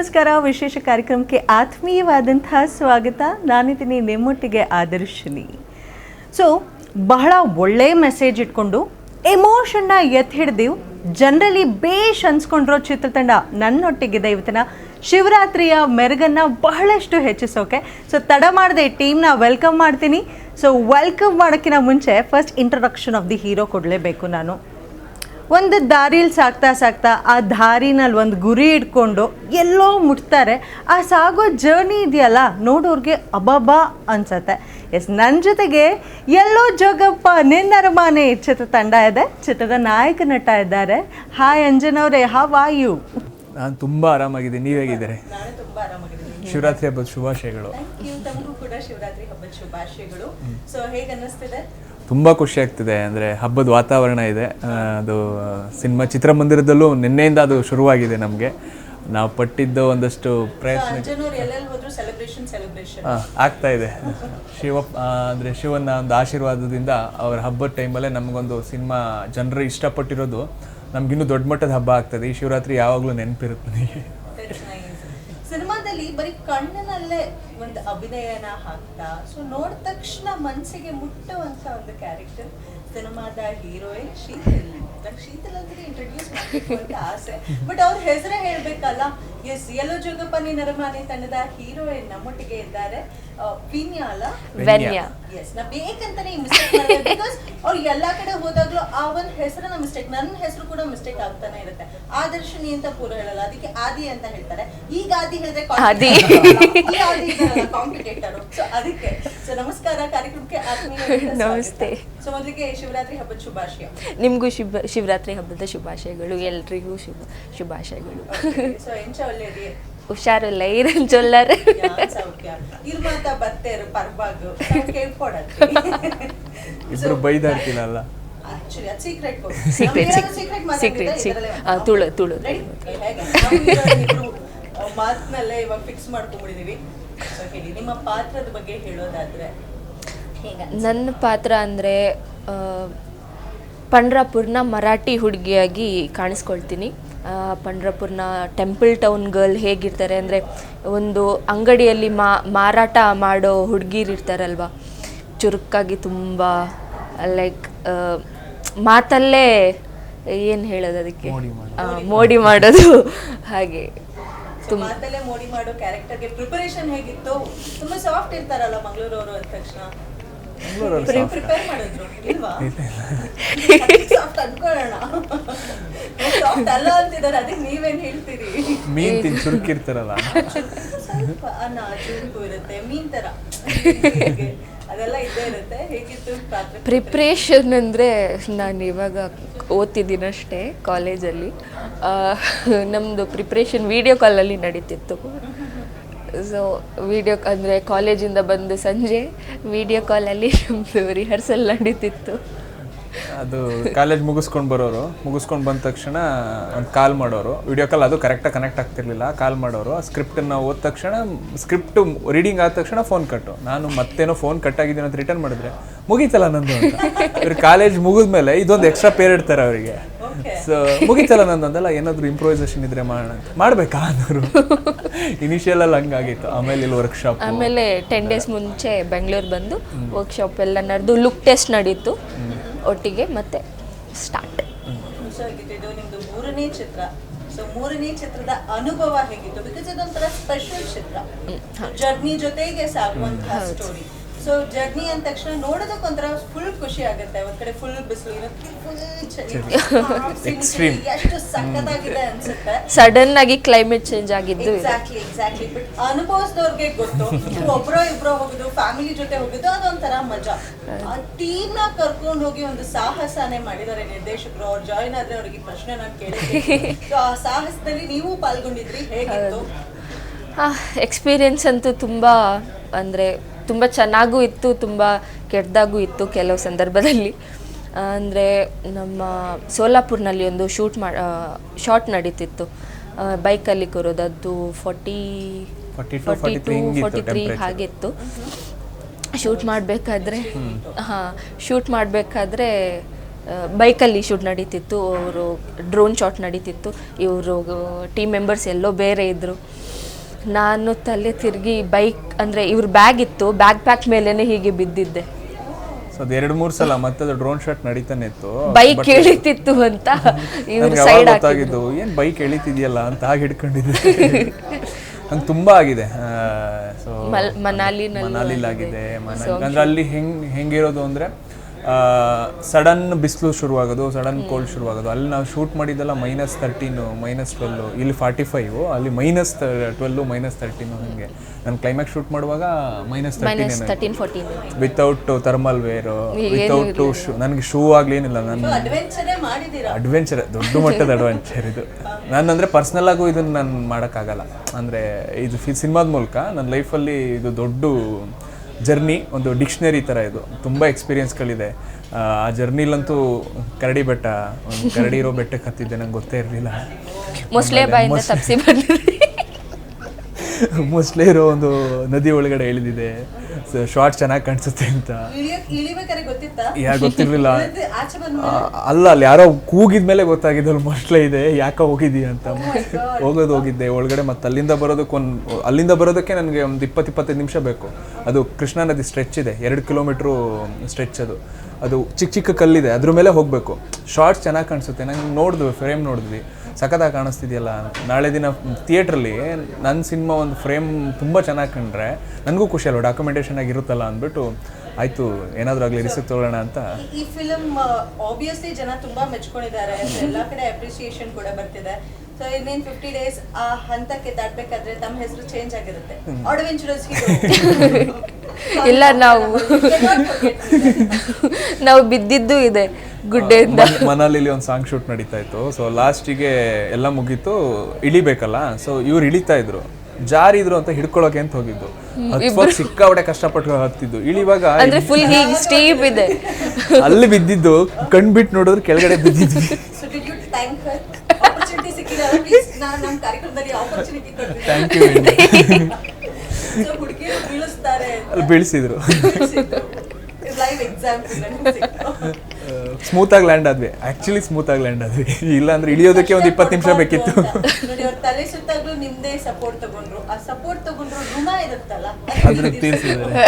ನಮಸ್ಕಾರ. ವಿಶೇಷ ಕಾರ್ಯಕ್ರಮಕ್ಕೆ ಆತ್ಮೀಯವಾದಂತಹ ಸ್ವಾಗತ. ನಾನಿದ್ದೀನಿ ನಿಮ್ಮೊಟ್ಟಿಗೆ ಆದರ್ಶಿನಿ. ಸೊ ಬಹಳ ಒಳ್ಳೆ ಮೆಸೇಜ್ ಇಟ್ಕೊಂಡು ಎಮೋಷನ್ನ ಎತ್ತಿ ಹಿಡ್ದು ಜನರಲಿ ಬೇಷ್ ಅನ್ಸ್ಕೊಂಡಿರೋ ಚಿತ್ರತಂಡ ನನ್ನೊಟ್ಟಿಗಿದೆ ಇವತ್ತಿನ ಶಿವರಾತ್ರಿಯ ಮೆರಗನ್ನ ಬಹಳಷ್ಟು ಹೆಚ್ಚಿಸೋಕೆ. ಸೊ ತಡ ಮಾಡದೆ ಟೀಮ್ನ ವೆಲ್ಕಮ್ ಮಾಡ್ತೀನಿ. ಸೊ ವೆಲ್ಕಮ್ ಮಾಡೋಕ್ಕಿಂತ ಮುಂಚೆ first introduction of the hero ಕೊಡಲೇಬೇಕು ನಾನು. ಒಂದು ದಾರಿಲಿ ಸಾಕ್ತಾ ಸಾಕ್ತಾ ಆ ದಾರಿನಲ್ಲಿ ಒಂದು ಗುರಿ ಇಟ್ಕೊಂಡು ಎಲ್ಲೋ ಮುಟ್ತಾರೆ. ಆ ಸಾಗೋ ಜರ್ನಿ ಇದೆಯಲ್ಲ ನೋಡೋರಿಗೆ ಅಬಾಬಾ ಅನ್ಸತ್ತೆ. ಎಸ್ ನನ್ನ ಜೊತೆಗೆ ಎಲ್ಲೋ ಜೋಗಪ್ಪ ನಿನ್ನರಮಾನೆ ಚಿತ್ರತಂಡ ಇದೆ. ಚಿತ್ರದ ನಾಯಕ ನಟ ಇದ್ದಾರೆ. ಹಾಯ್ ಅಂಜನವ್ರೆ ಹಾವ್ ಆ ಯು ನಾನು ತುಂಬ ಆರಾಮಾಗಿದ್ದೀನಿ. ನೀವು ಹೇಗಿದ್ದೀರಿ? ನಾನು ತುಂಬ ಆರಾಮಾಗಿದ್ದೀನಿ. ಶಿವರಾತ್ರಿ ಹಬ್ಬದ ಶುಭಾಶಯಗಳು. ತುಂಬ ಖುಷಿ ಆಗ್ತಿದೆ. ಅಂದರೆ ಹಬ್ಬದ ವಾತಾವರಣ ಇದೆ. ಅದು ಸಿನಿಮಾ ಚಿತ್ರಮಂದಿರದಲ್ಲೂ ನಿನ್ನೆಯಿಂದ ಅದು ಶುರುವಾಗಿದೆ ನಮಗೆ. ನಾವು ಪಟ್ಟಿದ್ದು ಒಂದಷ್ಟು ಪ್ರಯತ್ನ ಆಗ್ತಾ ಇದೆ. ಶಿವ ಅಂದರೆ ಶಿವನ ಒಂದು ಆಶೀರ್ವಾದದಿಂದ ಅವ್ರ ಹಬ್ಬದ ಟೈಮಲ್ಲೇ ನಮಗೊಂದು ಸಿನಿಮಾ ಜನರು ಇಷ್ಟಪಟ್ಟಿರೋದು. ನಮಗಿನ್ನೂ ದೊಡ್ಡ ಮಟ್ಟದ ಹಬ್ಬ ಆಗ್ತದೆ. ಈ ಶಿವರಾತ್ರಿ ಯಾವಾಗಲೂ ನೆನಪಿರುತ್ತೆ. ನನಗೆ ಬರೀ ಕಣ್ಣಿನಲ್ಲೇ ಒಂದು ಅಭಿನಯನ ಹಾಕ್ತಾ ಸೊ ನೋಡಿದ ತಕ್ಷಣ ಮನಸ್ಸಿಗೆ ಮುಟ್ಟುವಂತ ಒಂದು ಕ್ಯಾರೆಕ್ಟರ್ ಸಿನಿಮಾದ ಹೀರೋಯಿನ್ ಶೀತಲ್. ನಂಗೆ ಶೀತಲ್ ಅಂದ್ರೆ ಇಂಟ್ರೊಡ್ಯೂಸ್ ಮಾಡಬೇಕು ಅಂತ ಆಸೆ. ಬಟ್ ಅವ್ರ ಹೆಸರೇ ಹೇಳ್ಬೇಕಲ್ಲ ಎಸ್ ಎಲ್ಲೋ ಜೋಗಪ್ಪನಿ ನರಮಾನಿ ತಂಡದ ಹೀರೋಯಿನ್ ನಮ್ಮೊಟ್ಟಿಗೆ ಇದ್ದಾರೆ. ವಿನ್ಯಾ ಅಲ್ಲ? ವೆನ್ಯಾ. ಎಸ್ ನಾ ಬೇಕಂತಾನೆ ಮಿಸ್ಟೇಕ್ ಮಾಡಿದೆ. ಬಿಕಾಸ್ ಅವ್ರು ಎಲ್ಲಾ ಕಡೆ ಹೋದಾಗ್ಲೂ ಆ ಒಂದು ಹೆಸರನ್ನ ಮಿಸ್ಟೇಕ್ ನನ್ನ ಹೆಸರು ಕೂಡ ಮಿಸ್ಟೇಕ್ ಆಗ್ತಾನೆ ಇರುತ್ತೆ. ಆದರ್ಶಿನಿ ಅಂತ ಪೂರ ಹೇಳಲ್ಲ. ಅದಕ್ಕೆ ಆದಿ ಅಂತ ಹೇಳ್ತಾರೆ. ಈಗ ಆದಿ ಹೇಳಿದ್ರೆ ಆದಿ. ಕಾಂಪಿಟೇಟರ್ ಸೊ ಅದಕ್ಕೆ. ಸೊ ನಮಸ್ಕಾರ ಕಾರ್ಯಕ್ರಮಕ್ಕೆ ನಮಸ್ತೆ. ಸೊ ಮೊದಲಿಗೆ ಶಿವರಾತ್ರಿ ಹಬ್ಬದ ಶುಭಾಶಯ. ನಿಮಗೂ ಶುಭ ಶಿವರಾತ್ರಿ ಹಬ್ಬದ ಶುಭಾಶಯಗಳು. ಎಲ್ರಿಗೂ ಶುಭ ಶುಭಾಶಯಗಳು. ಸೊ ಎಂಚ ಒಳ್ಳೆಯದಿ? ಹುಷಾರಿಲ್ಲ ಇಲ್ಲ ಚೊಲ್ಲರ್ ಜೊಲ್ಲರ್? ಅದು secret Secret, secret secret, secret. ಆ, ತುಳು, ತುಳು. ಮಾತಿನಲ್ಲೇ ಇವಾಗ ಫಿಕ್ಸ್ ಮಾಡ್ಕೊಂಡ್ಬಿಟ್ಟಿದೀವಿ. ನಿಮ್ಮ ಪಾತ್ರದ ಬಗ್ಗೆ ಹೇಳೋದಾದ್ರೆ. ನನ್ನ ಪಾತ್ರ ಅಂದರೆ ಪಂಡ್ರಾಪುರ್ನ ಮರಾಠಿ ಹುಡುಗಿಯಾಗಿ ಕಾಣಿಸ್ಕೊಳ್ತೀನಿ. ಪಂಡ್ರಾಪುರ್ನ ಟೆಂಪಲ್ ಟೌನ್ ಗರ್ಲ್ ಹೇಗಿರ್ತಾರೆ ಅಂದರೆ ಒಂದು ಅಂಗಡಿಯಲ್ಲಿ ಮಾ ಮಾರಾಟ ಮಾಡೋ ಹುಡುಗಿರು ಇರ್ತಾರಲ್ವ? ಚುರುಕಾಗಿ ತುಂಬ ಲೈಕ್ ಮಾತಲ್ಲೇ ಏನು ಹೇಳೋದು ಅದಕ್ಕೆ? ಮೋಡಿ ಮಾಡೋದು. ಹಾಗೆ. ಮಾತಲ್ಲೇ ಮೋಡಿ ಮಾಡೋ ಕ್ಯಾರೆಕ್ಟರ್ಗೆ ಪ್ರಿಪರೇಷನ್ ಹೇಗಿತ್ತು? ತುಂಬ ಸಾಫ್ಟ್ ಇರ್ತಾರಲ್ಲ ಮಂಗಳೂರವರು ಅಂದ ತಕ್ಷಣ. ಮೀನ್ ತಿನ್ ಚುರುಕಿರ್ತಾರಲ್ಲ. ಸ್ವಲ್ಪ ಅನ್ನ ಚೂರು ಇರುತ್ತೆ ಮೀನ್ ತರ. ಹೀಗೆ ಇದ್ದೇ ಇರುತ್ತೆ. ಹೇಗಿತ್ತು ಪಾತ್ರ ಪ್ರಿಪ್ರೇಷನ್ ಅಂದರೆ ನಾನು ಇವಾಗ ಓದ್ತಿದ್ದೀನಷ್ಟೇ ಕಾಲೇಜಲ್ಲಿ ನಮ್ಮದು ಪ್ರಿಪ್ರೇಷನ್ ವೀಡಿಯೋ ಕಾಲಲ್ಲಿ ನಡೀತಿತ್ತು. ಸೊ ವೀಡಿಯೋ ಅಂದರೆ ಕಾಲೇಜಿಂದ ಬಂದು ಸಂಜೆ ವೀಡಿಯೋ ಕಾಲಲ್ಲಿ ನಮ್ಮದು ರಿಹರ್ಸಲ್ ನಡೀತಿತ್ತು. ಅದು ಕಾಲೇಜ್ ಮುಗಿಸ್ಕೊಂಡು ಬರೋರು. ಮುಗಿಸ್ಕೊಂಡು ಬಂದ ತಕ್ಷಣ ಒಂದು ಕಾಲ್ ಮಾಡೋರು. ವಿಡಿಯೋ ಕಾಲ್ ಅದು ಕರೆಕ್ಟಾಗಿ ಕನೆಕ್ಟ್ ಆಗ್ತಿರ್ಲಿಲ್ಲ. ಕಾಲ್ ಮಾಡೋರು. ಆ ಸ್ಕ್ರಿಪ್ಟನ್ನು ಓದ ತಕ್ಷಣ ಸ್ಕ್ರಿಪ್ಟ್ ರೀಡಿಂಗ್ ಆದ ತಕ್ಷಣ ಫೋನ್ ಕಟ್ಟು ನಾನು ಮತ್ತೇನೋ ಫೋನ್ ಕಟ್ ಆಗಿದ್ದೀನಿ ಅಂತ ರಿಟರ್ನ್ ಮಾಡಿದ್ರೆ ಮುಗೀತಲ್ಲ ನಂದು ಅಂತ. ಇವ್ರು ಕಾಲೇಜ್ ಮುಗಿದ್ಮೇಲೆ ಇದೊಂದು ಎಕ್ಸ್ಟ್ರಾ ಪೇರ್ ಇಡ್ತಾರೆ ಅವರಿಗೆ. ಸೊ ಮುಗಿತಲ್ಲ ನಂದು ಅಂದಲ್ಲ ಏನಾದರೂ ಇಂಪ್ರೂವೈಸೇಷನ್ ಇದ್ರೆ ಮಾಡೋಣ ಅಂತ. ಮಾಡಬೇಕಾ ಅನ್ನೋರು ಇನಿಷಿಯಲ್ ಅಲ್ಲಿ ಹಂಗಾಗಿತ್ತು. ಆಮೇಲೆ ಇಲ್ಲಿ ವರ್ಕ್ಶಾಪ್ ಆಮೇಲೆ ಟೆನ್ ಡೇಸ್ ಮುಂಚೆ ಬೆಂಗಳೂರು ಬಂದು ವರ್ಕ್ಶಾಪ್ ಎಲ್ಲ ನಡೆದು ಲುಕ್ ಟೆಸ್ಟ್ ನಡೀತು. ಒಟ್ಟಿಗೆ ಮತ್ತೆ ಸ್ಟಾರ್ಟ್ ಮೂರನೇ ಚಿತ್ರ. ಸೊ ಮೂರನೇ ಚಿತ್ರದ ಅನುಭವ ಹೇಗಿತ್ತು? ಬಿಕಾಸ್ ಇದೊಂಥರ ಸ್ಪೆಷಲ್ ಚಿತ್ರ. ಜರ್ನಿ ಜೊತೆಗೆ ಸಾಗುವಂತಹ ಸ್ಟೋರಿ ಸೊ ಜರ್ನಿ ಅಂದ ತಕ್ಷಣ ನೋಡೋದಕ್ಕೆ ಒಂಥರ ಫುಲ್ ಖುಷಿ ಆಗುತ್ತೆ. ಒಂದ್ ಕಡೆ ಫುಲ್ ಬಿಸಿಲು ಇರುತ್ತೆ ಫುಲ್ ಚಳಿ. ಎಷ್ಟು ಸಖತ್ತಾಗಿದೆ ಅನ್ಸುತ್ತೆ. ಸಡನ್ ಆಗಿ ಕ್ಲೈಮೇಟ್ ಚೇಂಜ್ ಆಗಿದ್ದು ಎಕ್ಸಾಕ್ಟ್ಲಿ ಎಕ್ಸಾಕ್ಟ್ಲಿ ಬಟ್ ಅನುಭವಿಸಿದವ್ರಿಗೆ ಗೊತ್ತು. ಒಬ್ರೋ ಇಬ್ರೋ ಹೋಗುದು ಫ್ಯಾಮಿಲಿ ಜೊತೆ ಹೋಗುದು ಅದೊಂಥರ ಮಜಾ. ಆ ಟೀಮ್ನ ಕರ್ಕೊಂಡು ಹೋಗಿ ಒಂದು ಸಾಹಸನೇ ಮಾಡಿದ್ದಾರೆ ನಿರ್ದೇಶಕರು. ಅವ್ರು ಜಾಯಿನ್ ಆದ್ರೆ ಅವ್ರಿಗೆ ಪ್ರಶ್ನೆ ನಾನು ಕೇಳಿದ್ದೆ So, ಆ ಸಾಹಸದಲ್ಲಿ ನೀವು ಪಾಲ್ಗೊಂಡಿದ್ರಿ. ಹೇಗಿತ್ತು? ಎಕ್ಸ್ಪೀರಿಯನ್ಸ್ ಅಂತೂ ತುಂಬ ಅಂದರೆ ತುಂಬ ಚೆನ್ನಾಗೂ ಇತ್ತು ತುಂಬ ಕೆಟ್ಟದಾಗೂ ಇತ್ತು ಕೆಲವು ಸಂದರ್ಭದಲ್ಲಿ. ಅಂದರೆ ನಮ್ಮ ಸೋಲಾಪುರ್ನಲ್ಲಿ ಒಂದು ಶೂಟ್ ಮಾ ಶಾರ್ಟ್ ನಡೀತಿತ್ತು. ಬೈಕಲ್ಲಿ ಕೂರೋದು ಅದು ಫೋರ್ಟಿ 42, ಫಾರ್ಟಿ ಟು 43 ಹಿಂಗಿತ್ತು ಫಾರ್ಟಿ ತ್ರೀ. ಹಾಗಿತ್ತು. ಶೂಟ್ ಮಾಡಬೇಕಾದ್ರೆ ಹಾಂ ಶೂಟ್ ಮಾಡಬೇಕಾದ್ರೆ ಬೈಕಲ್ಲಿ ಶೂಟ್ ನಡೀತಿತ್ತು. ಅವರು ಡ್ರೋನ್ ಶಾಟ್ ನಡೀತಿತ್ತು. ಇವರು ಟೀಮ್ ಮೆಂಬರ್ಸ್ ಎಲ್ಲೋ ಬೇರೆ ಇದ್ದರು ನಾನು ತಲೆ ತಿರುಗಿ ಬೈಕ್ ಅಂದ್ರೆ ಇವ್ರ ಬ್ಯಾಗ್ ಇತ್ತು ಬ್ಯಾಗ್ ಪ್ಯಾಕ್ ಮೇಲೇ ಹೀಗೆ ಬಿದ್ದಿದ್ದೆ. ಸೊ ಅದು ಎರಡು ಮೂರು ಸಲ ಮತ್ತೆ ಅದು ಡ್ರೋನ್ ಶಾಟ್ ನಡೀತಾನೆ ಇತ್ತು. ಬೈಕ್ ಇಳಿತಿತ್ತು ಅಂತ ಇವ್ರು ನನ್ಗೆ ಅವಾಗ ಸೈಡ್ ಗೊತ್ತಾಗಿದ್ದು ಏನ್ ಬೈಕ್ ಎಳಿತಿದ್ಯಲ್ಲ? ಅಂತ ಹಾಗೆ ಹಿಡ್ಕೊಂಡಿದ್ದೆ. ಹಂಗೆ ತುಂಬಾ ಆಗಿದೆ. ಸೊ ಮಲ್- ಮನಾಲಿಲ್ ಆಗಿದೆ. ಮನಾಲಿ ಅಂದ್ರೆ ಅಲ್ಲಿ ಹೆಂಗ್ ಹೆಂಗಿರೋದು ಅಂದ್ರೆ ಸಡನ್ ಬಿಸಿಲು ಶುರುವಾಗೋದು ಸಡನ್ ಕೋಲ್ಡ್ ಶುರುವಾಗೋದು. ಅಲ್ಲಿ ನಾವು ಶೂಟ್ ಮಾಡಿದ್ದೆಲ್ಲ ಮೈನಸ್ ತರ್ಟೀನು ಮೈನಸ್ ಟ್ವೆಲ್ ಇಲ್ಲಿ ಫಾರ್ಟಿ ಫೈವ್ ಅಲ್ಲಿ ಮೈನಸ್ ಟ್ವೆಲ್ಲು ಮೈನಸ್ ತರ್ಟೀನು ಹಂಗೆ. ನಾನು ಕ್ಲೈಮ್ಯಾಕ್ಸ್ ಶೂಟ್ ಮಾಡುವಾಗ minus thirteen thirteen fourteen without thermal wear without shoe ನನಗೆ ಶೂ ಆಗ್ಲೇನಿಲ್ಲ. ನನ್ನ ಅಡ್ವೆಂಚರೇ ದೊಡ್ಡ ಮಟ್ಟದ ಅಡ್ವೆಂಚರ್ ಇದು. ನಾನು ಅಂದರೆ ಪರ್ಸ್ನಲ್ ಆಗು ಇದನ್ನು ನಾನು ಮಾಡೋಕ್ಕಾಗಲ್ಲ. ಅಂದರೆ ಇದು ಸಿನಿಮಾದ ಮೂಲಕ ನನ್ನ ಲೈಫಲ್ಲಿ ಇದು ದೊಡ್ಡ ಜರ್ನಿ ಒಂದು ಡಿಕ್ಷನರಿ ಥರ ಇದು. ತುಂಬ ಎಕ್ಸ್ಪೀರಿಯನ್ಸ್ಗಳಿದೆ ಆ ಜರ್ನಿಲಂತೂ ಕರಡಿ ಬೆಟ್ಟ ಒಂದು ಕರಡಿ ಇರೋ ಬೆಟ್ಟಕ್ಕೆ ಹತ್ತಿದ್ದೆ ನಂಗೆ ಗೊತ್ತೇ ಇರಲಿಲ್ಲ. ಮೊಸಳೆ ಬಾಯಿಂದ ಮೊಸಳೆ ಇರೋ ಒಂದು ನದಿ ಒಳಗಡೆ ಇಳಿದಿದೆ. ಶಾರ್ಟ್ ಚೆನ್ನಾಗಿ ಕಾಣಿಸುತ್ತೆ ಅಂತ. ಯಾ ಗೊತ್ತಿರಲಿಲ್ಲ. ಅಲ್ಲ ಅಲ್ಲಿ ಯಾರೋ ಕೂಗಿದ ಮೇಲೆ ಗೊತ್ತಾಗಿದ್ದು ಅಲ್ಲಿ ಮೊಸಳೆ ಇದೆ. ಯಾಕೆ ಹೋಗಿದ್ದೀಯ ಅಂತ. ಹೋಗೋದು ಹೋಗಿದ್ದೆ ಒಳಗಡೆ ಮತ್ತೆ ಅಲ್ಲಿಂದ ಬರೋದಕ್ಕೆ ಒಂದು ಅಲ್ಲಿಂದ ಬರೋದಕ್ಕೆ ನನಗೆ ಒಂದು ಇಪ್ಪತ್ತು ಇಪ್ಪತ್ತೈದು ನಿಮಿಷ ಬೇಕು. ಅದು ಕೃಷ್ಣಾ ನದಿ ಸ್ಟ್ರೆಚ್ ಇದೆ ಎರಡು ಕಿಲೋಮೀಟ್ರು ಸ್ಟ್ರೆಚ್ ಅದು. ಅದು ಚಿಕ್ಕ ಚಿಕ್ಕ ಕಲ್ಲಿದೆ ಅದ್ರ ಮೇಲೆ ಹೋಗಬೇಕು. ಶಾರ್ಟ್ಸ್ ಚೆನ್ನಾಗಿ ಕಾಣಿಸುತ್ತೆ. ನಂಗೆ ನೋಡಿದ್ವಿ ಫ್ರೇಮ್ ನೋಡಿದ್ವಿ. ಸಖತ್ತಾಗಿ ಕಾಣಿಸ್ತಿದೆಯಲ್ಲ ನಾಳೆ ದಿನ ಥಿಯೇಟ್ರಲ್ಲಿ ನನ್ನ ಸಿನಿಮಾ ಒಂದು ಫ್ರೇಮ್ ತುಂಬ ಚೆನ್ನಾಗಿ ಕಂಡ್ರೆ ನನಗೂ ಖುಷಿ ಅಲ್ವ? ಡಾಕ್ಯುಮೆಂಟೇಷನ್ ಆಗಿರುತ್ತಲ್ಲ ಅಂದ್ಬಿಟ್ಟು ಆಯ್ತು ಏನಾದರೂ ಆಗ್ಲಿ ರಿಸ್ಕ್ ತಗೊಳ್ಳೋಣ ಅಂತ. ಈ ಫಿಲಮ್ ಆಬ್ವಿಯಸ್ಲಿ ಜನ ತುಂಬಾ ಮೆಚ್ಕೊಂಡಿದ್ದಾರೆ. ಎಲ್ಲಾ ಕಡೆ ಅಪ್ರಿಸಿಯೇಷನ್ ಕೂಡ ಬರ್ತಿದೆ. ಸೊ ಇನ್ನೇನ್ ಫಿಫ್ಟಿ ಡೇಸ್ ಆ ಹಂತಕ್ಕೆ ದಾಟ್ಬೇಕಾದ್ರೆ ತಮ್ಮ ಹೆಸರು ಚೇಂಜ್ ಆಗಿರುತ್ತೆ. ಅಡ್ವೆಂಚರಸ್ ಇಲ್ಲ ನಾವು ನಾವು ಬಿದ್ದಿದ್ದು ಇದೆ ಗುಡ್ಡೆಯಿಂದ. ಇಂದ ಮನಾಲಿಲಿ ಒಂದು ಸಾಂಗ್ ಶೂಟ್ ನಡೀತಾ ಇತ್ತು. ಸೊ ಲಾಸ್ಟಿಗೆ ಎಲ್ಲ ಮುಗೀತು ಇಳಿಬೇಕಲ್ಲ? ಸೊ ಇವ್ರು ಇಳಿತಾ ಇದ್ರು. ಜಾರಿದ್ರು ಅಂತ ಹಿಡ್ಕೊಳಕ್ಕೆ ಅಂತ ಹೋಗಿದ್ದು? ಹತ್ವಾಗ ಸಿಕ್ಕಾಪಟ್ಟೆ ಕಷ್ಟಪಟ್ಟು ಹತ್ತಿದ್ದು. ಇಳಿವಾಗ ಅಂದ್ರೆ ಫುಲ್ ಹೀಗೆ ಸ್ಟೀಪ್ ಇದೆ. ಅಲ್ಲಿ ಬಿದ್ದಿದ್ದು ಕಣ್ಬಿಟ್ಟು ನೋಡಿದ್ರೆ ಕೆಳಗಡೆ ಬಿದ್ದಿದ್ವಿ. So did you thank you ಅಲ್ಲಿ ಬೀಳಿಸಿದ್ರು. ಲೈವ್ ಎಕ್ಸಾಂಪಲ್ ಸ್ಮೂತ್ ಆಗಿ ಲ್ಯಾಂಡ್ ಆದ್ವಿ. ಆಕ್ಚುಲಿ ಸ್ಮೂತ್ ಆಗಿ ಲ್ಯಾಂಡ್ ಆದ್ವಿ. ಇಲ್ಲ ಅಂದ್ರೆ ಇಳಿಯೋದಕ್ಕೆ ಒಂದು ಇಪ್ಪತ್ತು ನಿಮಿಷ ಬೇಕಿತ್ತು. ನೋಡಿ ಅವ್ರ ತಲೆ ಸುತ್ತಾಗ್ಲೂ ನಿಮ್ದೇ ಸಪೋರ್ಟ್ ತಗೊಂಡ್ರು. ಆ ಸಪೋರ್ಟ್ ತಗೊಂಡ್ರು ಋಣ ಇರುತ್ತಲ್ಲ? ಅದ್ರ ತೀರ್ಸಿದ್ದಾರೆ.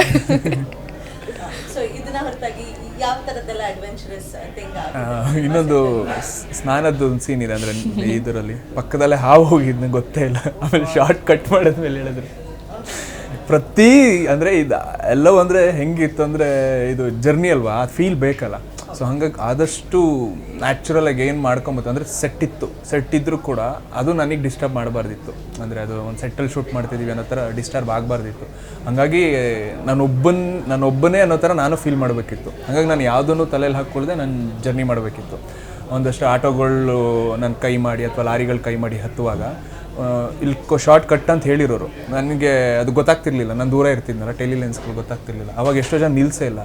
ಸೊ ಇದನ್ನ ಹೊರತಾಗಿ ಯಾವ ತರದ್ದೆಲ್ಲ ಅಡ್ವೆಂಚರಸ್ ಥಿಂಗ್ ಆ, ಇನ್ನೊಂದು ಸ್ನಾನದ ಸ್ನಾನದ್ದು ಒಂದು ಸೀನ್ ಇದೆ ಅಂದ್ರೆ ಇದರಲ್ಲಿ. ಪಕ್ಕದಲ್ಲೇ ಹಾವು ಹೋಗಿದ್ನ ಗೊತ್ತೇ ಇಲ್ಲ. ಆಮೇಲೆ ಶಾರ್ಟ್ ಕಟ್ ಮಾಡಿದ್ಮೇಲೆ ಹೇಳಿದ್ರು. ಪ್ರತಿ ಅಂದ್ರೆ ಇದು ಎಲ್ಲವೂ ಅಂದ್ರೆ ಹೆಂಗಿತ್ತು ಅಂದ್ರೆ ಇದು ಜರ್ನಿ ಅಲ್ವಾ? ಫೀಲ್ ಬೇಕಲ್ಲ. ಸೊ ಹಂಗಾಗಿ ಆದಷ್ಟು ನ್ಯಾಚುರಲ್ ಆಗಿ ಏನು ಮಾಡ್ಕೊಂಬತ್ತು ಅಂದರೆ ಸೆಟ್ ಇತ್ತು. ಸೆಟ್ ಇದ್ದರೂ ಕೂಡ ಅದು ನನಗೆ ಡಿಸ್ಟರ್ಬ್ ಮಾಡಬಾರ್ದಿತ್ತು. ಅಂದರೆ ಅದು ಒಂದು ಸೆಟ್ಟಲ್ಲಿ ಶೂಟ್ ಮಾಡ್ತಿದ್ದೀವಿ ಅನ್ನೋ ಥರ ಡಿಸ್ಟರ್ಬ್ ಆಗಬಾರ್ದಿತ್ತು. ಹಾಗಾಗಿ ನಾನೊಬ್ಬನ್, ನಾನೊಬ್ಬನೇ ಅನ್ನೋ ಥರ ನಾನು ಫೀಲ್ ಮಾಡಬೇಕಿತ್ತು. ಹಂಗಾಗಿ ನಾನು ಯಾವುದನ್ನು ತಲೆಯಲ್ಲಿ ಹಾಕ್ಕೊಳ್ಳದೆ ನಾನು ಜರ್ನಿ ಮಾಡಬೇಕಿತ್ತು. ಒಂದಷ್ಟು ಆಟೋಗಳು ನನ್ನ ಕೈ ಮಾಡಿ ಅಥವಾ ಲಾರಿಗಳು ಕೈ ಮಾಡಿ ಹತ್ತುವಾಗ ಇಲ್ಲಿ ಶಾರ್ಟ್ ಕಟ್ ಅಂತ ಹೇಳಿರೋರು. ನನಗೆ ಅದು ಗೊತ್ತಾಗ್ತಿರ್ಲಿಲ್ಲ. ನಾನು ದೂರ ಇರ್ತಿದ್ನಲ್ಲ ಟೆಲಿ ಲೆನ್ಸ್ಗಳು ಗೊತ್ತಾಗ್ತಿರ್ಲಿಲ್ಲ. ಅವಾಗ ಎಷ್ಟೋ ಜನ ನಿಲ್ಸೇ ಇಲ್ಲ.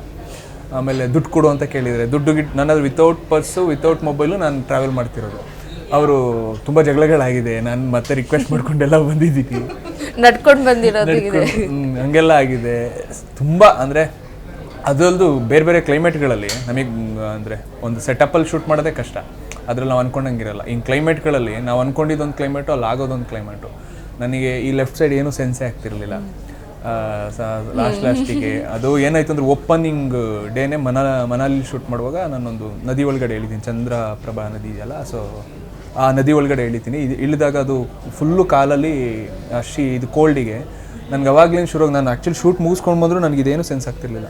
ಆಮೇಲೆ ದುಡ್ಡು ಕೊಡು ಅಂತ ಕೇಳಿದರೆ ದುಡ್ಡು ಗಿಟ್ ನನ್ನದು ವಿತೌಟ್ ಪರ್ಸು ವಿತೌಟ್ ಮೊಬೈಲು ನಾನು ಟ್ರಾವೆಲ್ ಮಾಡ್ತಿರೋದು. ಅವರು ತುಂಬ ಜಗಳಗಳಾಗಿದೆ ನಾನು ಮತ್ತೆ ರಿಕ್ವೆಸ್ಟ್ ಮಾಡ್ಕೊಂಡೆಲ್ಲ ಬಂದಿದ್ದೀನಿ. ನಡ್ಕೊಂಡು ಬಂದಿರೋದು ಹಂಗೆಲ್ಲ ಆಗಿದೆ. ತುಂಬ ಅಂದರೆ ಅದರಲ್ಲದು ಬೇರೆ ಬೇರೆ ಕ್ಲೈಮೇಟ್ಗಳಲ್ಲಿ ನಮಗೆ ಅಂದರೆ ಒಂದು ಸೆಟಪ್ಪಲ್ಲಿ ಶೂಟ್ ಮಾಡೋದೇ ಕಷ್ಟ. ಅದ್ರಲ್ಲಿ ನಾವು ಅನ್ಕೊಂಡಂಗಿರಲ್ಲ. ಇನ್ನು ಕ್ಲೈಮೇಟ್ಗಳಲ್ಲಿ ನಾವು ಅನ್ಕೊಂಡಿದ್ದೊಂದು ಕ್ಲೈಮೇಟು ಅಲ್ಲಿ ಆಗೋದೊಂದು ಕ್ಲೈಮೇಟು ನನಗೆ ಈ ಲೆಫ್ಟ್ ಸೈಡ್ ಏನೂ ಸೆನ್ಸೇ ಆಗ್ತಿರಲಿಲ್ಲ. ಲಾಸ್ಟ್ ಲಾಸ್ಟಿಗೆ ಅದು ಏನಾಯ್ತು ಅಂದ್ರೆ ಓಪನಿಂಗ್ ಡೇನೆ ಮನ ಮನಾಲಿ ಶೂಟ್ ಮಾಡುವಾಗ ನಾನೊಂದು ನದಿ ಒಳಗಡೆ ಚಂದ್ರ ಚಂದ್ರಪ್ರಭಾ ನದಿ ಇದೆಯಲ್ಲ ಸೊ ಆ ನದಿ ಒಳಗಡೆ ಇಳಿತೀನಿ ಇದು ಇಳಿದಾಗ ಅದು ಫುಲ್ಲು ಕಾಲಲ್ಲಿ ಅಷ್ಟು ಇದು ಕೋಲ್ಡಿಗೆ ನನಗೆ ಅವಾಗ್ಲಿಂದ ಶುರು ನಾನು ಆ್ಯಕ್ಚುಲಿ ಶೂಟ್ ಮುಗಿಸ್ಕೊಂಡು ಬಂದರೂ ನನಗೆ ಇದೇನು ಸೆನ್ಸ್ ಆಗ್ತಿರ್ಲಿಲ್ಲ.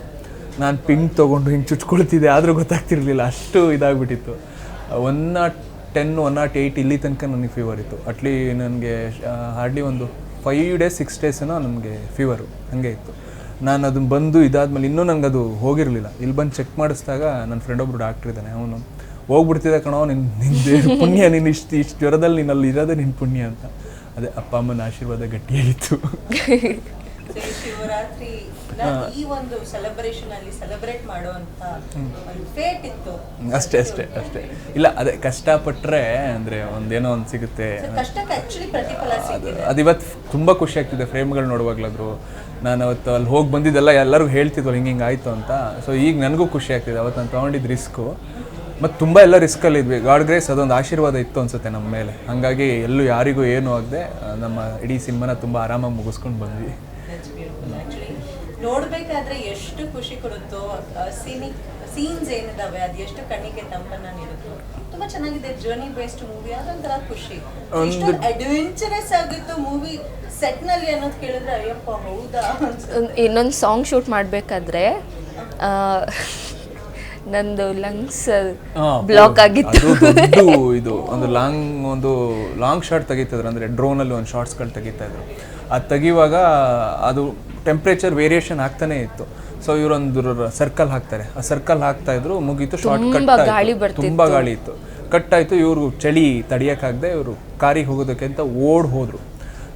ನಾನು ಪಿಂಕ್ ತೊಗೊಂಡು ಹಿಂಗೆ ಚುಚ್ಕೊಳ್ತಿದ್ದೆ ಆದರೂ ಗೊತ್ತಾಗ್ತಿರ್ಲಿಲ್ಲ. ಅಷ್ಟು ಇದಾಗ್ಬಿಟ್ಟಿತ್ತು. One not ten one not eight ಇಲ್ಲಿ ತನಕ ನನಗೆ ಫೀವರ್ ಇತ್ತು. ಅಟ್ಲಿ ನನಗೆ ಹಾರ್ಡ್ಲಿ ಒಂದು ಫೈವ್ ಡೇಸ್ ಸಿಕ್ಸ್ ಡೇಸೇನೋ ನನಗೆ ಫೀವರು ಹಾಗೆ ಇತ್ತು. ನಾನು ಅದನ್ನು ಬಂದು ಇದಾದ್ಮೇಲೆ ಇನ್ನೂ ನನಗೆ ಅದು ಹೋಗಿರಲಿಲ್ಲ. ಇಲ್ಲಿ ಬಂದು ಚೆಕ್ ಮಾಡಿಸಿದಾಗ ನನ್ನ ಫ್ರೆಂಡ್ ಒಬ್ಬರು ಡಾಕ್ಟ್ರ್ ಇದ್ದಾನೆ ಅವನು ಹೋಗ್ಬಿಡ್ತಿದ್ದೆ ಕಣೋ ನಿನ್ನ ನಿಂದು ಪುಣ್ಯ ನೀನು ಇಷ್ಟು ಇಷ್ಟು ಜ್ವರದಲ್ಲಿ ನೀನು ಅಲ್ಲಿ ಇರೋದೇ ನಿನ್ನ ಪುಣ್ಯ ಅಂತ. ಅದೇ ಅಪ್ಪ ಅಮ್ಮನ ಆಶೀರ್ವಾದ ಗಟ್ಟಿಯಾಗಿತ್ತು. ಶಿವರಾತ್ರಿ ಈ ಒಂದು ಸೆಲೆಬ್ರೇಷನ್ ಅಲ್ಲಿ ಸೆಲೆಬ್ರೇಟ್ ಮಾಡುವಂತ ಫೇಟ್ ಇತ್ತು. ಅಷ್ಟೇ ಅಷ್ಟೇ ಅಷ್ಟೇ. ಇಲ್ಲ ಅದೇ ಕಷ್ಟಪಟ್ಟರೆ ಅಂದರೆ ಒಂದೇನೋ ಒಂದು ಸಿಗುತ್ತೆ. ಅದು ಕಷ್ಟಕ್ಕೆ ಪ್ರತಿಫಲ ಅದು ಇವತ್ತು ತುಂಬ ಖುಷಿ ಆಗ್ತಿದೆ ಫ್ರೇಮ್ಗಳು ನೋಡುವಾಗ್ಲಾದ್ರು. ನಾನು ಅವತ್ತು ಅಲ್ಲಿ ಹೋಗಿ ಬಂದಿದ್ದೆಲ್ಲ ಎಲ್ಲರಿಗೂ ಹೇಳ್ತಿದ್ವಲ್ಲ ಹಿಂಗೆ ಹಿಂಗೆ ಆಯಿತು ಅಂತ. ಸೊ ಈಗ ನನಗೂ ಖುಷಿ ಆಗ್ತಿದೆ. ಅವತ್ತು ನಾನು ತೊಗೊಂಡಿದ್ದು ರಿಸ್ಕು ಮತ್ತು ತುಂಬ ಎಲ್ಲ ರಿಸ್ಕಲ್ಲಿ ಇದ್ವಿ. ಗಾಡ್ ಗ್ರೇಸ್ ಅದೊಂದು ಆಶೀರ್ವಾದ ಇತ್ತು ಅನ್ಸುತ್ತೆ ನಮ್ಮ ಮೇಲೆ. ಹಾಗಾಗಿ ಎಲ್ಲೂ ಯಾರಿಗೂ ಏನೂ ಆಗದೆ ನಮ್ಮ ಇಡೀ ಸಿನಿಮಾನ ತುಂಬ ಆರಾಮಾಗಿ ಮುಗಿಸ್ಕೊಂಡು ಬಂದ್ವಿ. ನೋಡ್ಬೇಕಾದ್ರೆ ಎಷ್ಟು ಖುಷಿ ಕೊಡುತ್ತೋ ಸೀನಿಕ್ ಸೀನ್ಸ್ ಏನಿದಾವೆ ಅದು ಎಷ್ಟು ಕಣ್ಣಿಗೆ ತಂಪನ್ನ ನೀಡುತ್ತೋ. ತುಂಬಾ ಚೆನ್ನಾಗಿದೆ ಜರ್ನಿ ಬೇಸ್ಡ್ ಮೂವಿ ಅದೊಂಥರ ಖುಷಿ. ಎಷ್ಟು ಅಡ್ವೆಂಚರಸ್ ಆಗಿತ್ತು ಮೂವಿ ಸೆಟ್ನಲ್ಲಿ ಅನ್ನೋದು ಕೇಳಿದ್ರೆ ಅಯ್ಯಪ್ಪ ಹೌದಾ. ಇನ್ನೊಂದು ಸಾಂಗ್ ಶೂಟ್ ಮಾಡಬೇಕಾದ್ರೆ ನಂದು ಲಂಗ್ಸ್ ಬ್ಲಾಕ್ ಆಗಿತ್ತು. ಇದು. ಒಂದು ಲಾಂಗ್ ಒಂದು ಲಾಂಗ್ ಶಾಟ್ ಅಂದ್ರೆ ಡ್ರೋನ್ ಡ್ರೋನಲ್ಲಿ ಒಂದು ಶಾರ್ಟ್ಸ್ಗಳು ತೆಗಿತಾ ಇದ್ರು. ಅದು ತೆಗಿಯುವಾಗ ಅದು ಟೆಂಪ್ರೇಚರ್ ವೇರಿಯೇಷನ್ ಆಗ್ತಾನೆ ಇತ್ತು. ಸೊ ಇವರೊಂದು ಸರ್ಕಲ್ ಹಾಕ್ತಾರೆ. ಆ ಸರ್ಕಲ್ ಹಾಕ್ತಾ ಇದ್ರು ಮುಗೀತು ಶಾರ್ಟ್ ಕಟ್ ತುಂಬಾ ಗಾಳಿ ಬರ್ತಿತ್ತು. ತುಂಬಾ ಗಾಳಿ ಇತ್ತು. ಕಟ್ ಆಯ್ತು ಇವರು ಚಳಿ ತಡಿಯೋಕ್ಕಾಗದೆ ಇವರು ಕಾರಿಗೆ ಹೋಗೋದಕ್ಕೆ ಅಂತ ಓಡ್ ಹೋದ್ರು.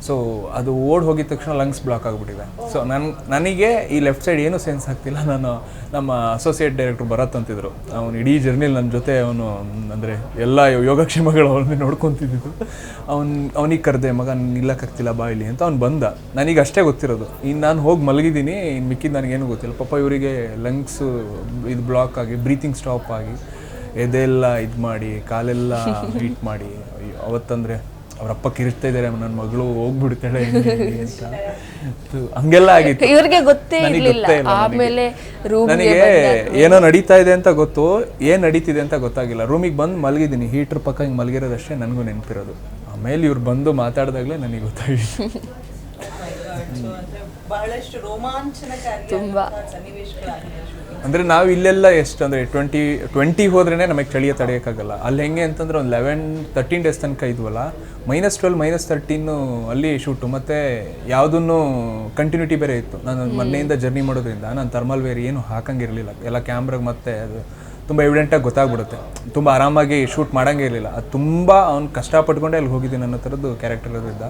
ಸೊ ಅದು ಓಡ್ ಹೋಗಿದ ತಕ್ಷಣ ಲಂಗ್ಸ್ ಬ್ಲಾಕ್ ಆಗಿಬಿಟ್ಟಿದೆ. ಸೊ ನನ್ ನನಗೆ ಈ ಲೆಫ್ಟ್ ಸೈಡ್ ಏನು ಸೆನ್ಸ್ ಆಗ್ತಿಲ್ಲ. ನಾನು ನಮ್ಮ ಅಸೋಸಿಯೇಟ್ ಡೈರೆಕ್ಟರ್ ಭರತ್ ಅಂತಿದ್ರು. ಅವನು ಇಡೀ ಜರ್ನಿಲಿ ನನ್ನ ಜೊತೆ ಅವನು ಅಂದರೆ ಎಲ್ಲ ಯೋಗಕ್ಷೇಮಗಳು ಅವನ್ನ ನೋಡ್ಕೊತಿದ್ದು ಅವ್ನು ಅವನಿಗೆ ಕರೆದೆ ಮಗ ನಿಲ್ಲಕ್ಕಾಗ್ತಿಲ್ಲ ಬಾ ಇಲ್ಲಿ ಅಂತ ಅವ್ನು ಬಂದ. ನನಗೆ ಅಷ್ಟೇ ಗೊತ್ತಿರೋದು. ಇನ್ನು ನಾನು ಹೋಗಿ ಮಲಗಿದ್ದೀನಿ ಇನ್ನು ಮಿಕ್ಕಿದ್ದು ನನಗೇನು ಗೊತ್ತಿಲ್ಲ. ಪಾಪ ಇವರಿಗೆ ಲಂಗ್ಸು ಇದು ಬ್ಲಾಕ್ ಆಗಿ ಬ್ರೀತಿಂಗ್ ಸ್ಟಾಪ್ ಆಗಿ ಎದೆಲ್ಲ ಇದು ಮಾಡಿ ಕಾಲೆಲ್ಲ ಹೀಟ್ ಮಾಡಿ ಅವತ್ತಂದ್ರೆ ಅವರಪ್ಪ ಕಿರಿಸ್ತಾ ಇದ್ದಾರೆ ನನ್ನ ಮಗಳು ಹೋಗ್ಬಿಡ್ತಾಳೆ ಹಿಂಗೆ ಹಿಂಗೆ ಅಂತ. ಹಂಗೆಲ್ಲ ಆಗಿತ್ತು. ಇವ್ರಿಗೆ ಗೊತ್ತೇ ಇರ್ಲಿಲ್ಲ. ಇಲ್ಲ ಆಮೇಲೆ ನನಗೆ ಏನೋ ನಡೀತಾ ಇದೆ ಅಂತ ಗೊತ್ತು ಏನ್ ನಡೀತಿದೆ ಅಂತ ಗೊತ್ತಾಗಿಲ್ಲ. ರೂಮಿಗೆ ಬಂದು ಮಲಗಿದ್ದೀನಿ. ಹೀಟ್ರ್ ಪಕ್ಕ ಹಿಂಗೆ ಮಲಗಿರೋದಷ್ಟೇ ನನಗೂ ನೆನಪಿರೋದು. ಆಮೇಲೆ ಇವ್ರು ಬಂದು ಮಾತಾಡಿದಾಗಲೇ ನನಗೆ ಗೊತ್ತಾಗಿತ್ತು ಬಹಳಷ್ಟು ರೋಮಾಂಚನಕಾರಿ ತುಂಬಾ. ಅಂದರೆ ನಾವು ಇಲ್ಲೆಲ್ಲ ಎಷ್ಟು ಅಂದರೆ ಟ್ವೆಂಟಿ ಟ್ವೆಂಟಿ ಹೋದ್ರೇ ನಮಗೆ ಚಳಿಯ ತಡೆಯೋಕ್ಕಾಗಲ್ಲ ಅಲ್ಲಿ ಹೆಂಗೆ ಅಂತಂದ್ರೆ ಒಂದು ಲೆವೆನ್ ತರ್ಟೀನ್ ಡೇಸ್ ತನಕ ಇದ್ವಲ್ಲ ಮೈನಸ್ ಟ್ವೆಲ್ ಮೈನಸ್ ತರ್ಟೀನು ಅಲ್ಲಿ ಶೂಟು ಮತ್ತು ಯಾವುದನ್ನು ಕಂಟಿನ್ಯೂಟಿ ಬೇರೆ ಇತ್ತು. ನಾನು ಮನೆಯಿಂದ ಜರ್ನಿ ಮಾಡೋದ್ರಿಂದ ನಾನು ಥರ್ಮಲ್ ವೇರ್ ಏನು ಹಾಕಂಗಿರಲಿಲ್ಲ. ಎಲ್ಲ ಕ್ಯಾಮ್ರಾಗೆ ಮತ್ತೆ ಅದು ತುಂಬ ಎವಿಡೆಂಟಾಗಿ ಗೊತ್ತಾಗ್ಬಿಡುತ್ತೆ. ತುಂಬ ಆರಾಮಾಗಿ ಶೂಟ್ ಮಾಡೋಂಗೇ ಇರಲಿಲ್ಲ. ಅದು ತುಂಬ ಅವ್ನು ಕಷ್ಟಪಟ್ಕೊಂಡೆ ಅಲ್ಲಿ ಹೋಗಿದ್ದೀನಿ ಅನ್ನೋ ಥರದ್ದು ಕ್ಯಾರೆಕ್ಟರ್ ಇರೋದ್ರಿಂದ.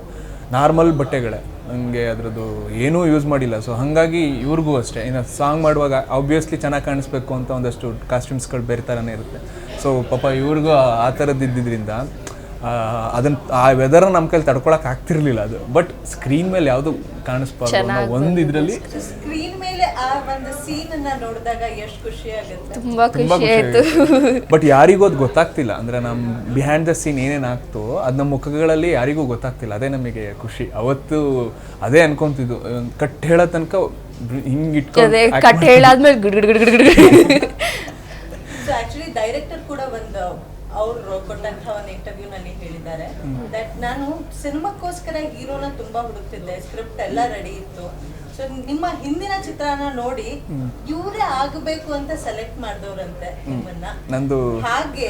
ನಾರ್ಮಲ್ ಬಟ್ಟೆಗಳೇ. ನನಗೆ ಅದರದ್ದು ಏನೂ ಯೂಸ್ ಮಾಡಿಲ್ಲ. ಸೊ ಹಾಗಾಗಿ ಇವ್ರಿಗೂ ಅಷ್ಟೇ. ಇನ್ನು ಸಾಂಗ್ ಮಾಡುವಾಗ ಆಬ್ವಿಯಸ್ಲಿ ಚೆನ್ನಾಗಿ ಕಾಣಿಸ್ಬೇಕು ಅಂತ ಒಂದಷ್ಟು ಕಾಸ್ಟ್ಯೂಮ್ಸ್ಗಳು ಬೇರೆ ಥರನೇ ಇರುತ್ತೆ. ಸೊ ಪಾಪ ಇವ್ರಿಗೂ ಆ ಥರದ್ದು ಇದ್ದಿದ್ದರಿಂದ ಅದನ್ನು ಆ ವೆದರ್ ನಮ್ಮ ಕೈಲಿ ತಡ್ಕೊಳಕ್ಕೆ ಆಗ್ತಿರ್ಲಿಲ್ಲ ಅದು. ಬಟ್ ಸ್ಕ್ರೀನ್ ಮೇಲೆ ಯಾವುದು ಕಾಣಿಸ್ಬಾರ್ದು ಅನ್ನೋ ಒಂದು ಇದರಲ್ಲಿ ಸ್ಕ್ರೀನ್ ಮೇಲೆ ಆ ಒಂದು ಸೀನ್ ಅನ್ನ ನೋಡಿದಾಗ ಎಷ್ಟು ಖುಷಿ ಆಗುತ್ತೆ? ತುಂಬಾ ಖುಷಿ ಆಯ್ತು. ಬಟ್ ಯಾರಿಗೂ ಅದು ಗೊತ್ತಾಗ್ತಿಲ್ಲ. ಅಂದ್ರೆ ನಮ್ ಬಿಹೈಂಡ್ ದ ಸೀನ್ ಏನೇನ್ ಆಗ್ತೋ ಅದು ನಮ್ಮ ಮುಖಗಳಲ್ಲಿ ಯಾರಿಗೂ ಗೊತ್ತಾಗ್ತಿಲ್ಲ. ಅದೇ ನಮಗೆ ಖುಷಿ. ಅವತ್ತು ಅದೇ ಅನ್ಕೊಂತಿದ್ದು. ಒಂದ್ ಕಟ್ ಹೇಳೋ ತನಕ ಹಿಂಗ್ ಅದೇ ಇಟ್ಕೊಂಡು ಕಟ್ ಹೇಳಾದ್ಮೇಲೆ ಗಿಡ್ ಗಿಡ ಗಿಡ್ ಗಿಡ್ ಗಿಡ್ ಸೊ ಆಕ್ಚುಲಿ ಡೈರೆಕ್ಟರ್ ಕೂಡ ಒಂದು ಅವರು ಕೊಟ್ಟಂತ ಒಂದು ಇಂಟರ್ವ್ಯೂ ನಲ್ಲಿ ಹೇಳಿದ್ದಾರೆ. ದಟ್ ನಾನು ಸಿನಿಮಾಕ್ಕೋಸ್ಕರ ಹೀರೋನ ತುಂಬಾ ಹುಡುಕ್ತಿದ್ದೆ. ಸ್ಕ್ರಿಪ್ಟ್ ಎಲ್ಲ ರೆಡಿ ಇತ್ತು. ಸೊ ನಿಮ್ಮ ಹಿಂದಿನ ಚಿತ್ರನ ನೋಡಿ ಇವರೇ ಆಗಬೇಕು ಅಂತ ಸೆಲೆಕ್ಟ್ ಮಾಡಿದವ್ರಂತೆ ನಿಮ್ಮನ್ನ. ನಂದು ಹಾಗೆ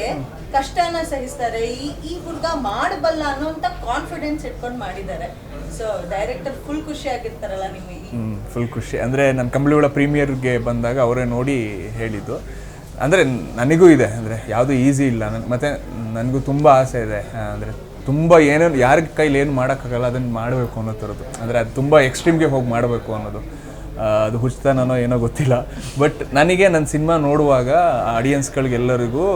ಕಷ್ಟನ ಸಹಿಸ್ತಾರೆ. ಈ ಈ ಹುಡುಗ ಮಾಡಬಲ್ಲ ಅನ್ನೋಂತ ಕಾನ್ಫಿಡೆನ್ಸ್ ಇಟ್ಕೊಂಡು ಮಾಡಿದ್ದಾರೆ. ಸೊ ಡೈರೆಕ್ಟರ್ ಫುಲ್ ಖುಷಿ ಆಗಿರ್ತಾರಲ್ಲ ನಿಮಗೆ ಫುಲ್ ಖುಷಿ. ಅಂದರೆ ನನ್ನ ಕಂಬಳಿಗಳ ಪ್ರೀಮಿಯರ್ಗೆ ಬಂದಾಗ ಅವರೇ ನೋಡಿ ಹೇಳಿದ್ದು. ಅಂದರೆ ನನಗೂ ಇದೆ. ಅಂದರೆ ಯಾವುದು ಈಸಿ ಇಲ್ಲ. ನನ್ನ ಮತ್ತು ನನಗೂ ತುಂಬ ಆಸೆ ಇದೆ. ಅಂದರೆ ತುಂಬ ಏನೇನು ಯಾರ ಕೈಲಿ ಏನು ಮಾಡೋಕ್ಕಾಗಲ್ಲ ಅದನ್ನು ಮಾಡಬೇಕು ಅನ್ನೋ ಥರದ್ದು. ಅಂದರೆ ಅದು ತುಂಬ ಎಕ್ಸ್ಟ್ರೀಮ್ಗೆ ಹೋಗಿ ಮಾಡಬೇಕು ಅನ್ನೋದು. ಅದು ಹುಚ್ಚತನೋ ಏನೋ ಗೊತ್ತಿಲ್ಲ. ಬಟ್ ನನಗೆ ನನ್ನ ಸಿನಿಮಾ ನೋಡುವಾಗ ಆಡಿಯನ್ಸ್ಗಳಿಗೆಲ್ಲರಿಗೂ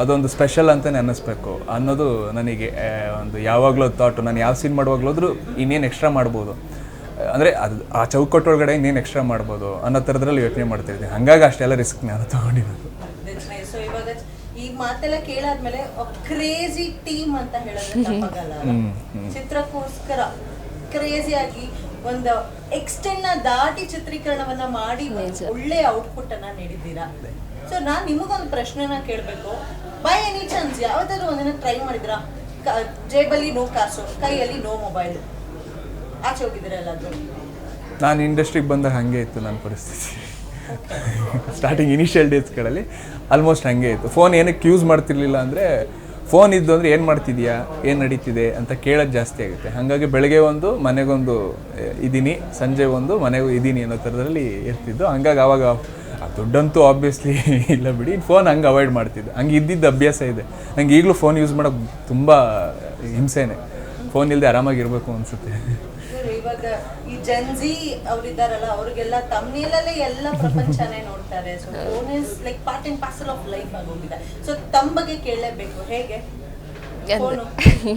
ಅದೊಂದು ಸ್ಪೆಷಲ್ ಅಂತಲೇ ಅನ್ನಿಸ್ಬೇಕು ಅನ್ನೋದು ನನಗೆ ಒಂದು ಯಾವಾಗಲೂ ಥಾಟು ನಾನು ಯಾವ ಸೀನ್ ಮಾಡುವಾಗಲೂ ಇನ್ನೇನು ಎಕ್ಸ್ಟ್ರಾ ಮಾಡ್ಬೋದು. ಅಂದರೆ ಅದು ಆ ಚೌಕಟ್ಟೊಳಗಡೆ ಇನ್ನೇನು ಎಕ್ಸ್ಟ್ರಾ ಮಾಡ್ಬೋದು ಅನ್ನೋ ಥರದ್ರಲ್ಲಿ ಯೋಚನೆ ಮಾಡ್ತಿರ್ತೀನಿ ಹಾಗಾಗಿ ಅಷ್ಟೆಲ್ಲ ರಿಸ್ಕ್ ನಾನು ತೊಗೊಂಡಿರೋದು. ಮಾತೆಲ್ಲ ಕೇಳಾದ್ಮೇಲೆ ಕ್ರೇಜಿ ಟೀಮ್ ಅಂತ ಹೇಳೋದು? ಚಿತ್ರಕ್ಕೋಸ್ಕರ ಕ್ರೇಜಿ ಆಗಿ ಒಂದು ಎಕ್ಸ್ಟೆಂಡ್ನ ದಾಟಿ ಚಿತ್ರೀಕರಣವನ್ನ ಮಾಡಿ ಒಳ್ಳೆ ಔಟ್ಪುಟ್ ಅನ್ನ ನೀಡಿದ್ದೀರಾ? ಸೊ ನಾನ್ ನಿಮಗೊಂದು ಪ್ರಶ್ನೆನ ಕೇಳಬೇಕು. ಬೈ ಎನಿ ಚಾನ್ಸ್ ಯಾವ್ದಾದ್ರು ಒಂದಿನ ಟ್ರೈ ಮಾಡಿದ್ರಾ? ಕ- ಜೇಬಲ್ಲಿ ನೋ ಕಾಸು ಕೈಯಲ್ಲಿ ನೋ ಮೊಬೈಲ್ ಆಚೆ ಹೋಗಿದ್ದೀರಾ ಎಲ್ಲಾದ್ರೂ? ನಾನು ಇಂಡಸ್ಟ್ರಿಗೆ ಬಂದಾಗ ಹಾಗೆ ಇತ್ತು ನನ್ನ ಪರಿಸ್ಥಿತಿ. ಸ್ಟಾರ್ಟಿಂಗ್ ಇನಿಷಿಯಲ್ ಡೇಸ್ಗಳಲ್ಲಿ ಆಲ್ಮೋಸ್ಟ್ ಹಾಗೆ ಇತ್ತು. ಫೋನ್ ಏನಕ್ಕೆ ಯೂಸ್ ಮಾಡ್ತಿರ್ಲಿಲ್ಲ ಅಂದರೆ ಫೋನ್ ಇದ್ದು ಅಂದರೆ ಏನು ಮಾಡ್ತಿದ್ಯಾ, ಏನು ನಡೀತಿದೆ ಅಂತ ಕೇಳೋದು ಜಾಸ್ತಿ ಆಗುತ್ತೆ. ಹಾಗಾಗಿ ಬೆಳಗ್ಗೆ ಒಂದು, ಮನೆಗೊಂದು ಇದ್ದೀನಿ, ಸಂಜೆ ಒಂದು, ಮನೆಗೂ ಇದ್ದೀನಿ ಅನ್ನೋ ಥರದಲ್ಲಿ ಇರ್ತಿದ್ದು. ಹಂಗಾಗಿ ಆವಾಗ ದುಡ್ಡಂತೂ ಆಬ್ವಿಯಸ್ಲಿ ಇಲ್ಲ ಬಿಡಿ. ಫೋನ್ ಹಂಗೆ ಅವಾಯ್ಡ್ ಮಾಡ್ತಿದ್ದೆ. ಹಂಗೆ ಇದ್ದಿದ್ದು ಅಭ್ಯಾಸ ಇದೆ. ನಂಗೆ ಈಗಲೂ ಫೋನ್ ಯೂಸ್ ಮಾಡೋಕ್ಕೆ ತುಂಬ ಹಿಂಸೆನೆ. ಫೋನ್ ಇಲ್ಲದೆ ಆರಾಮಾಗಿರಬೇಕು ಅನಿಸುತ್ತೆ. ಇವಾಗ ಈ ಜನ್ಜಿ ಅವ್ರಿದ್ದಾರಲ್ಲ ಅವ್ರಿಗೆಲ್ಲ ತಮ್ಮನೇಲಲ್ಲೇ ಎಲ್ಲ ಪ್ರಪಂಚನೇ ನೋಡ್ತಾರೆ. So phone is like part and parcel of life ಆಗೋಗಿದೆ ಸೊ ತಮ್ಮ ಬಗ್ಗೆ ಕೇಳಲೇಬೇಕು. ಹೇಗೆ? Phone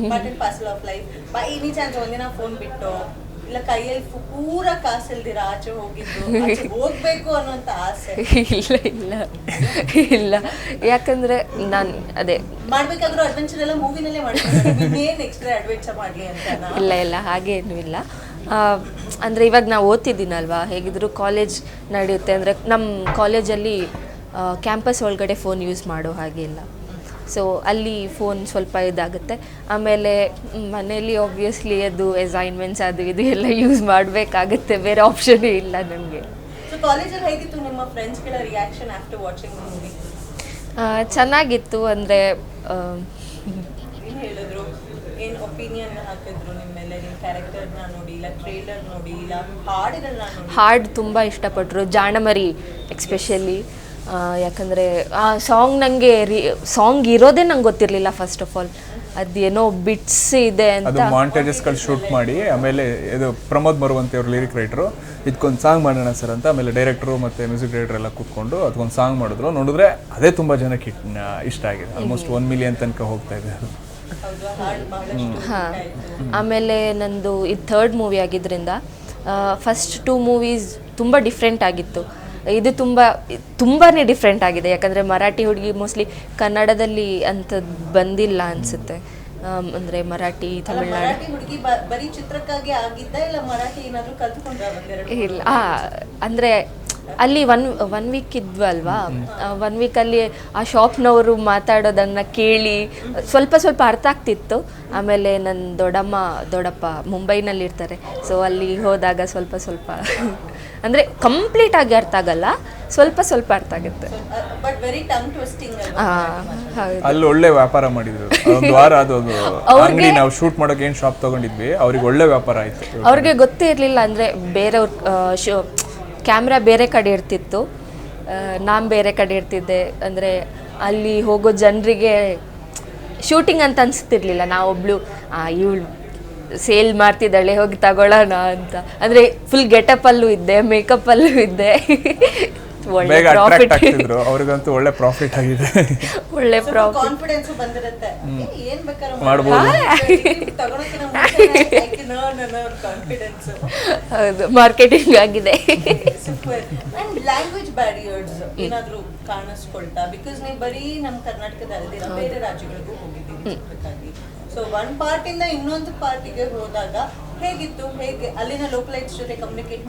part and parcel of life by any chance ಒಂದಿನ ಫೋನ್ ಬಿಟ್ಟು ಇಲ್ಲ ಕೈಯಲ್ಲಿ ಪೂರ ಕಾಸಿಲ್ದಿರ ಆಚೆ ಹೋಗಿದ್ದು ಹೋಗ್ಬೇಕು ಅನ್ನೋಂತ ಆಸೆ. ಇಲ್ಲ ಇಲ್ಲ ಇಲ್ಲ. ಯಾಕಂದ್ರೆ ನಾನು ಅದೇ. ಮಾಡ್ಬೇಕಾದ್ರೂ ಅಡ್ವೆಂಚರ್ ಎಲ್ಲ ಮೂವಿನಲ್ಲೇ ಮಾಡ್ತಾರೆ ಏನ್ ಎಕ್ಸ್ಟ್ರಾ ಅಡ್ವೆಂಚರ್ ಮಾಡ್ಲಿ ಅಂತ ಇಲ್ಲ ಇಲ್ಲ ಹಾಗೇನೂ ಇಲ್ಲ. ಅಂದ್ರೆ ಇವಾಗ ನಾವು ಓದ್ತಿದ್ದೀನಲ್ವಾ? ಹೇಗಿದ್ರು ಕಾಲೇಜ್ ನಡೆಯುತ್ತೆ ಅಂದರೆ ನಮ್ಮ ಕಾಲೇಜಲ್ಲಿ ಕ್ಯಾಂಪಸ್ ಒಳಗಡೆ ಫೋನ್ ಯೂಸ್ ಮಾಡೋ ಹಾಗೆ ಇಲ್ಲ. ಸೊ ಅಲ್ಲಿ ಫೋನ್ ಸ್ವಲ್ಪ ಇದಾಗುತ್ತೆ. ಆಮೇಲೆ ಮನೇಲಿ ಆಬ್ವಿಯಸ್ಲಿ ಅದು ಅಸೈನ್ಮೆಂಟ್ಸ್ ಅದು ಇದು ಎಲ್ಲ ಯೂಸ್ ಮಾಡಬೇಕಾಗುತ್ತೆ. ಬೇರೆ ಆಪ್ಷನೇ ಇಲ್ಲ ನಮಗೆ. ಚೆನ್ನಾಗಿತ್ತು ಅಂದರೆ ಕ್ಯಾರೆಕ್ಟರ್ನ ನೋಡಿ ಇಲ್ಲ ಟ್ರೇಲರ್ ನೋಡಿ ಇಲ್ಲ ಹಾಡುಗಳನ್ನ ನೋಡಿ ಹಾಡು ತುಂಬ ಇಷ್ಟಪಟ್ಟರು ಜಾಣಮರಿ ಎಕ್ಸ್ಪೆಷಲಿ. ಯಾಕಂದರೆ ಆ ಸಾಂಗ್ ನನಗೆ ರೀ ಸಾಂಗ್ ಇರೋದೇ ನಂಗೆ ಗೊತ್ತಿರಲಿಲ್ಲ ಫಸ್ಟ್ ಆಫ್ ಆಲ್ ಅದೇನೋ ಬಿಟ್ಸ್ ಇದೆ ಅದು ಅಂತ ಮಾಂಟೇಜಸ್ಗಳು ಶೂಟ್ ಮಾಡಿ ಆಮೇಲೆ ಇದು ಪ್ರಮೋದ್ ಮರುವಂತಿ ಅವ್ರ ಲಿರಿಕ್ ರೈಟರು ಇದಕ್ಕೊಂದು ಸಾಂಗ್ ಮಾಡೋಣ ಸರ್ ಅಂತ ಆಮೇಲೆ ಡೈರೆಕ್ಟ್ರು ಮತ್ತು ಮ್ಯೂಸಿಕ್ ಡೈರೆಕ್ಟರ್ ಎಲ್ಲ ಕೂತ್ಕೊಂಡು ಅದಕ್ಕೊಂದು ಸಾಂಗ್ ಮಾಡಿದ್ರು. ನೋಡಿದ್ರೆ ಅದೇ ತುಂಬ ಜನಕ್ಕೆ ಇಟ್- ಇಷ್ಟ ಆಗಿದೆ. ಆಲ್ಮೋಸ್ಟ್ ಒನ್ ಮಿಲಿಯನ್ ತನಕ ಹೋಗ್ತಾ ಇದೆ. ಅದು ಹಾಡು ಹಾಂ. ಆಮೇಲೆ ನಂದು ಇದು ಥರ್ಡ್ ಮೂವಿ ಆಗಿದ್ದರಿಂದ ಫಸ್ಟ್ ಟೂ ಮೂವೀಸ್ ತುಂಬ ಡಿಫ್ರೆಂಟ್ ಆಗಿತ್ತು. ಇದು ತುಂಬ ತುಂಬಾ ಡಿಫ್ರೆಂಟ್ ಆಗಿದೆ. ಯಾಕಂದರೆ ಮರಾಠಿ ಹುಡುಗಿ ಮೋಸ್ಟ್ಲಿ ಕನ್ನಡದಲ್ಲಿ ಅಂಥದ್ದು ಬಂದಿಲ್ಲ ಅನಿಸುತ್ತೆ. ಅಂದರೆ ಮರಾಠಿ ತಮಿಳ್ನಾಡು. ಇಲ್ಲ ಅಂದ್ರೆ ಅಲ್ಲಿ ಒನ್ ಒನ್ ವೀಕ್ ಇದ್ವಲ್ವಾ? ಒನ್ ವೀಕಲ್ಲಿ ಆ ಶಾಪ್ನವರು ಮಾತಾಡೋದನ್ನ ಕೇಳಿ ಸ್ವಲ್ಪ ಸ್ವಲ್ಪ ಅರ್ಥ ಆಗ್ತಿತ್ತು. ಆಮೇಲೆ ನನ್ನ ದೊಡ್ಡಮ್ಮ ದೊಡ್ಡಪ್ಪ ಮುಂಬೈನಲ್ಲಿ ಇರ್ತಾರೆ ಸೊ ಅಲ್ಲಿ ಹೋದಾಗ ಸ್ವಲ್ಪ ಸ್ವಲ್ಪ ಅಂದರೆ ಕಂಪ್ಲೀಟ್ ಆಗಿ ಅರ್ಥ ಆಗಲ್ಲ ಸ್ವಲ್ಪ ಸ್ವಲ್ಪ ಅರ್ಥ ಆಗುತ್ತೆ. ಬಟ್ ವೆರಿ ಟಂಗ್ ಟ್ವಿಸ್ಟಿಂಗ್ ಅಲ್ವಾ? ಅಲ್ಲಿ ಒಳ್ಳೆ ವ್ಯಾಪಾರ ಮಾಡಿದ್ರು. ಒಂದು ವಾರ ಅದು ಅದು ಅಂಗಡಿ ನಾವು ಶೂಟ್ ಮಾಡೋಕೆ ಏನು ಶಾಪ್ ತಗೊಂಡಿದ್ವಿ ಅವ್ರಿಗೆ ಒಳ್ಳೆ ವ್ಯಾಪಾರ ಆಯ್ತು. ಅವ್ರಿಗೆ ಗೊತ್ತೇ ಇರಲಿಲ್ಲ ಅಂದರೆ ಬೇರೆಯವ್ರ ಶೋ ಕ್ಯಾಮ್ರಾ ಬೇರೆ ಕಡೆ ಇರ್ತಿತ್ತು. ನಾನು ಬೇರೆ ಕಡೆ ಇರ್ತಿದ್ದೆ. ಅಂದರೆ ಅಲ್ಲಿ ಹೋಗೋ ಜನರಿಗೆ ಶೂಟಿಂಗ್ ಅಂತ ಅನಿಸ್ತಿರ್ಲಿಲ್ಲ. ನಾವೊಬ್ಳು ಇವಳು ಸೇಲ್ ಮಾಡ್ತಿದ್ದಾಳೆ, ಹೋಗಿ ತಗೊಳ್ಳೋಣ ಅಂತ. ಅಂದರೆ ಫುಲ್ ಗೆಟಪಲ್ಲೂ ಇದ್ದೆ ಮೇಕಪ್ಪಲ್ಲೂ ಇದ್ದೆ. ಒಳ್ಳೆ ಬೇಗ ಅಟ್ರಾಕ್ಟ್ ಪ್ರಾಫಿಟ್ ಆಗ್ತಿದ್ರು. ಅವ್ರಿಗಂತೂ ಒಳ್ಳೆ ಪ್ರಾಫಿಟ್ ಆಗಿದೆ. ಒಳ್ಳೆ ಪ್ರಾಫಿಟ್ ಕಾನ್ಫಿಡೆನ್ಸ್ ಬಂದಿರುತ್ತೆ. ಏನ್ ಬೇಕಾದ್ರೂ ಮಾಡ್ಬೋದು. ಕಾನ್ಫಿಡೆನ್ಸ್ ಹೌದು ಮಾರ್ಕೆಟಿಂಗ್ ಆಗಿದೆ. ಸೂಪರ್ ಅಂಡ್ ಲ್ಯಾಂಗ್ವೇಜ್ ಬ್ಯಾರಿಯರ್ಸ್ ಏನಾದ್ರೂ ಕಾಣಿಸ್ಕೊಳ್ತಾ? ಬಿಕಾಸ್ ನೀವು ಬರೀ ನಮ್ಮ ಕರ್ನಾಟಕದ ಅಲ್ದಿರ ಬೇರೆ ರಾಜ್ಯಗಳಿಗೂ ಹೋಗಿದ್ದೀವಿ ಚಿತ್ರಕ್ಕಾಗಿ ಸೊ ಒನ್ ಪಾರ್ಟ್ ಇಂದ ಇನ್ನೊಂದು ಪಾರ್ಟಿಗೆ ಹೋದಾಗ ಹೇಗಿತ್ತು? ಹೇಗೆ ಅಲ್ಲಿನ ಕಮ್ಯುನಿಕೇಟ್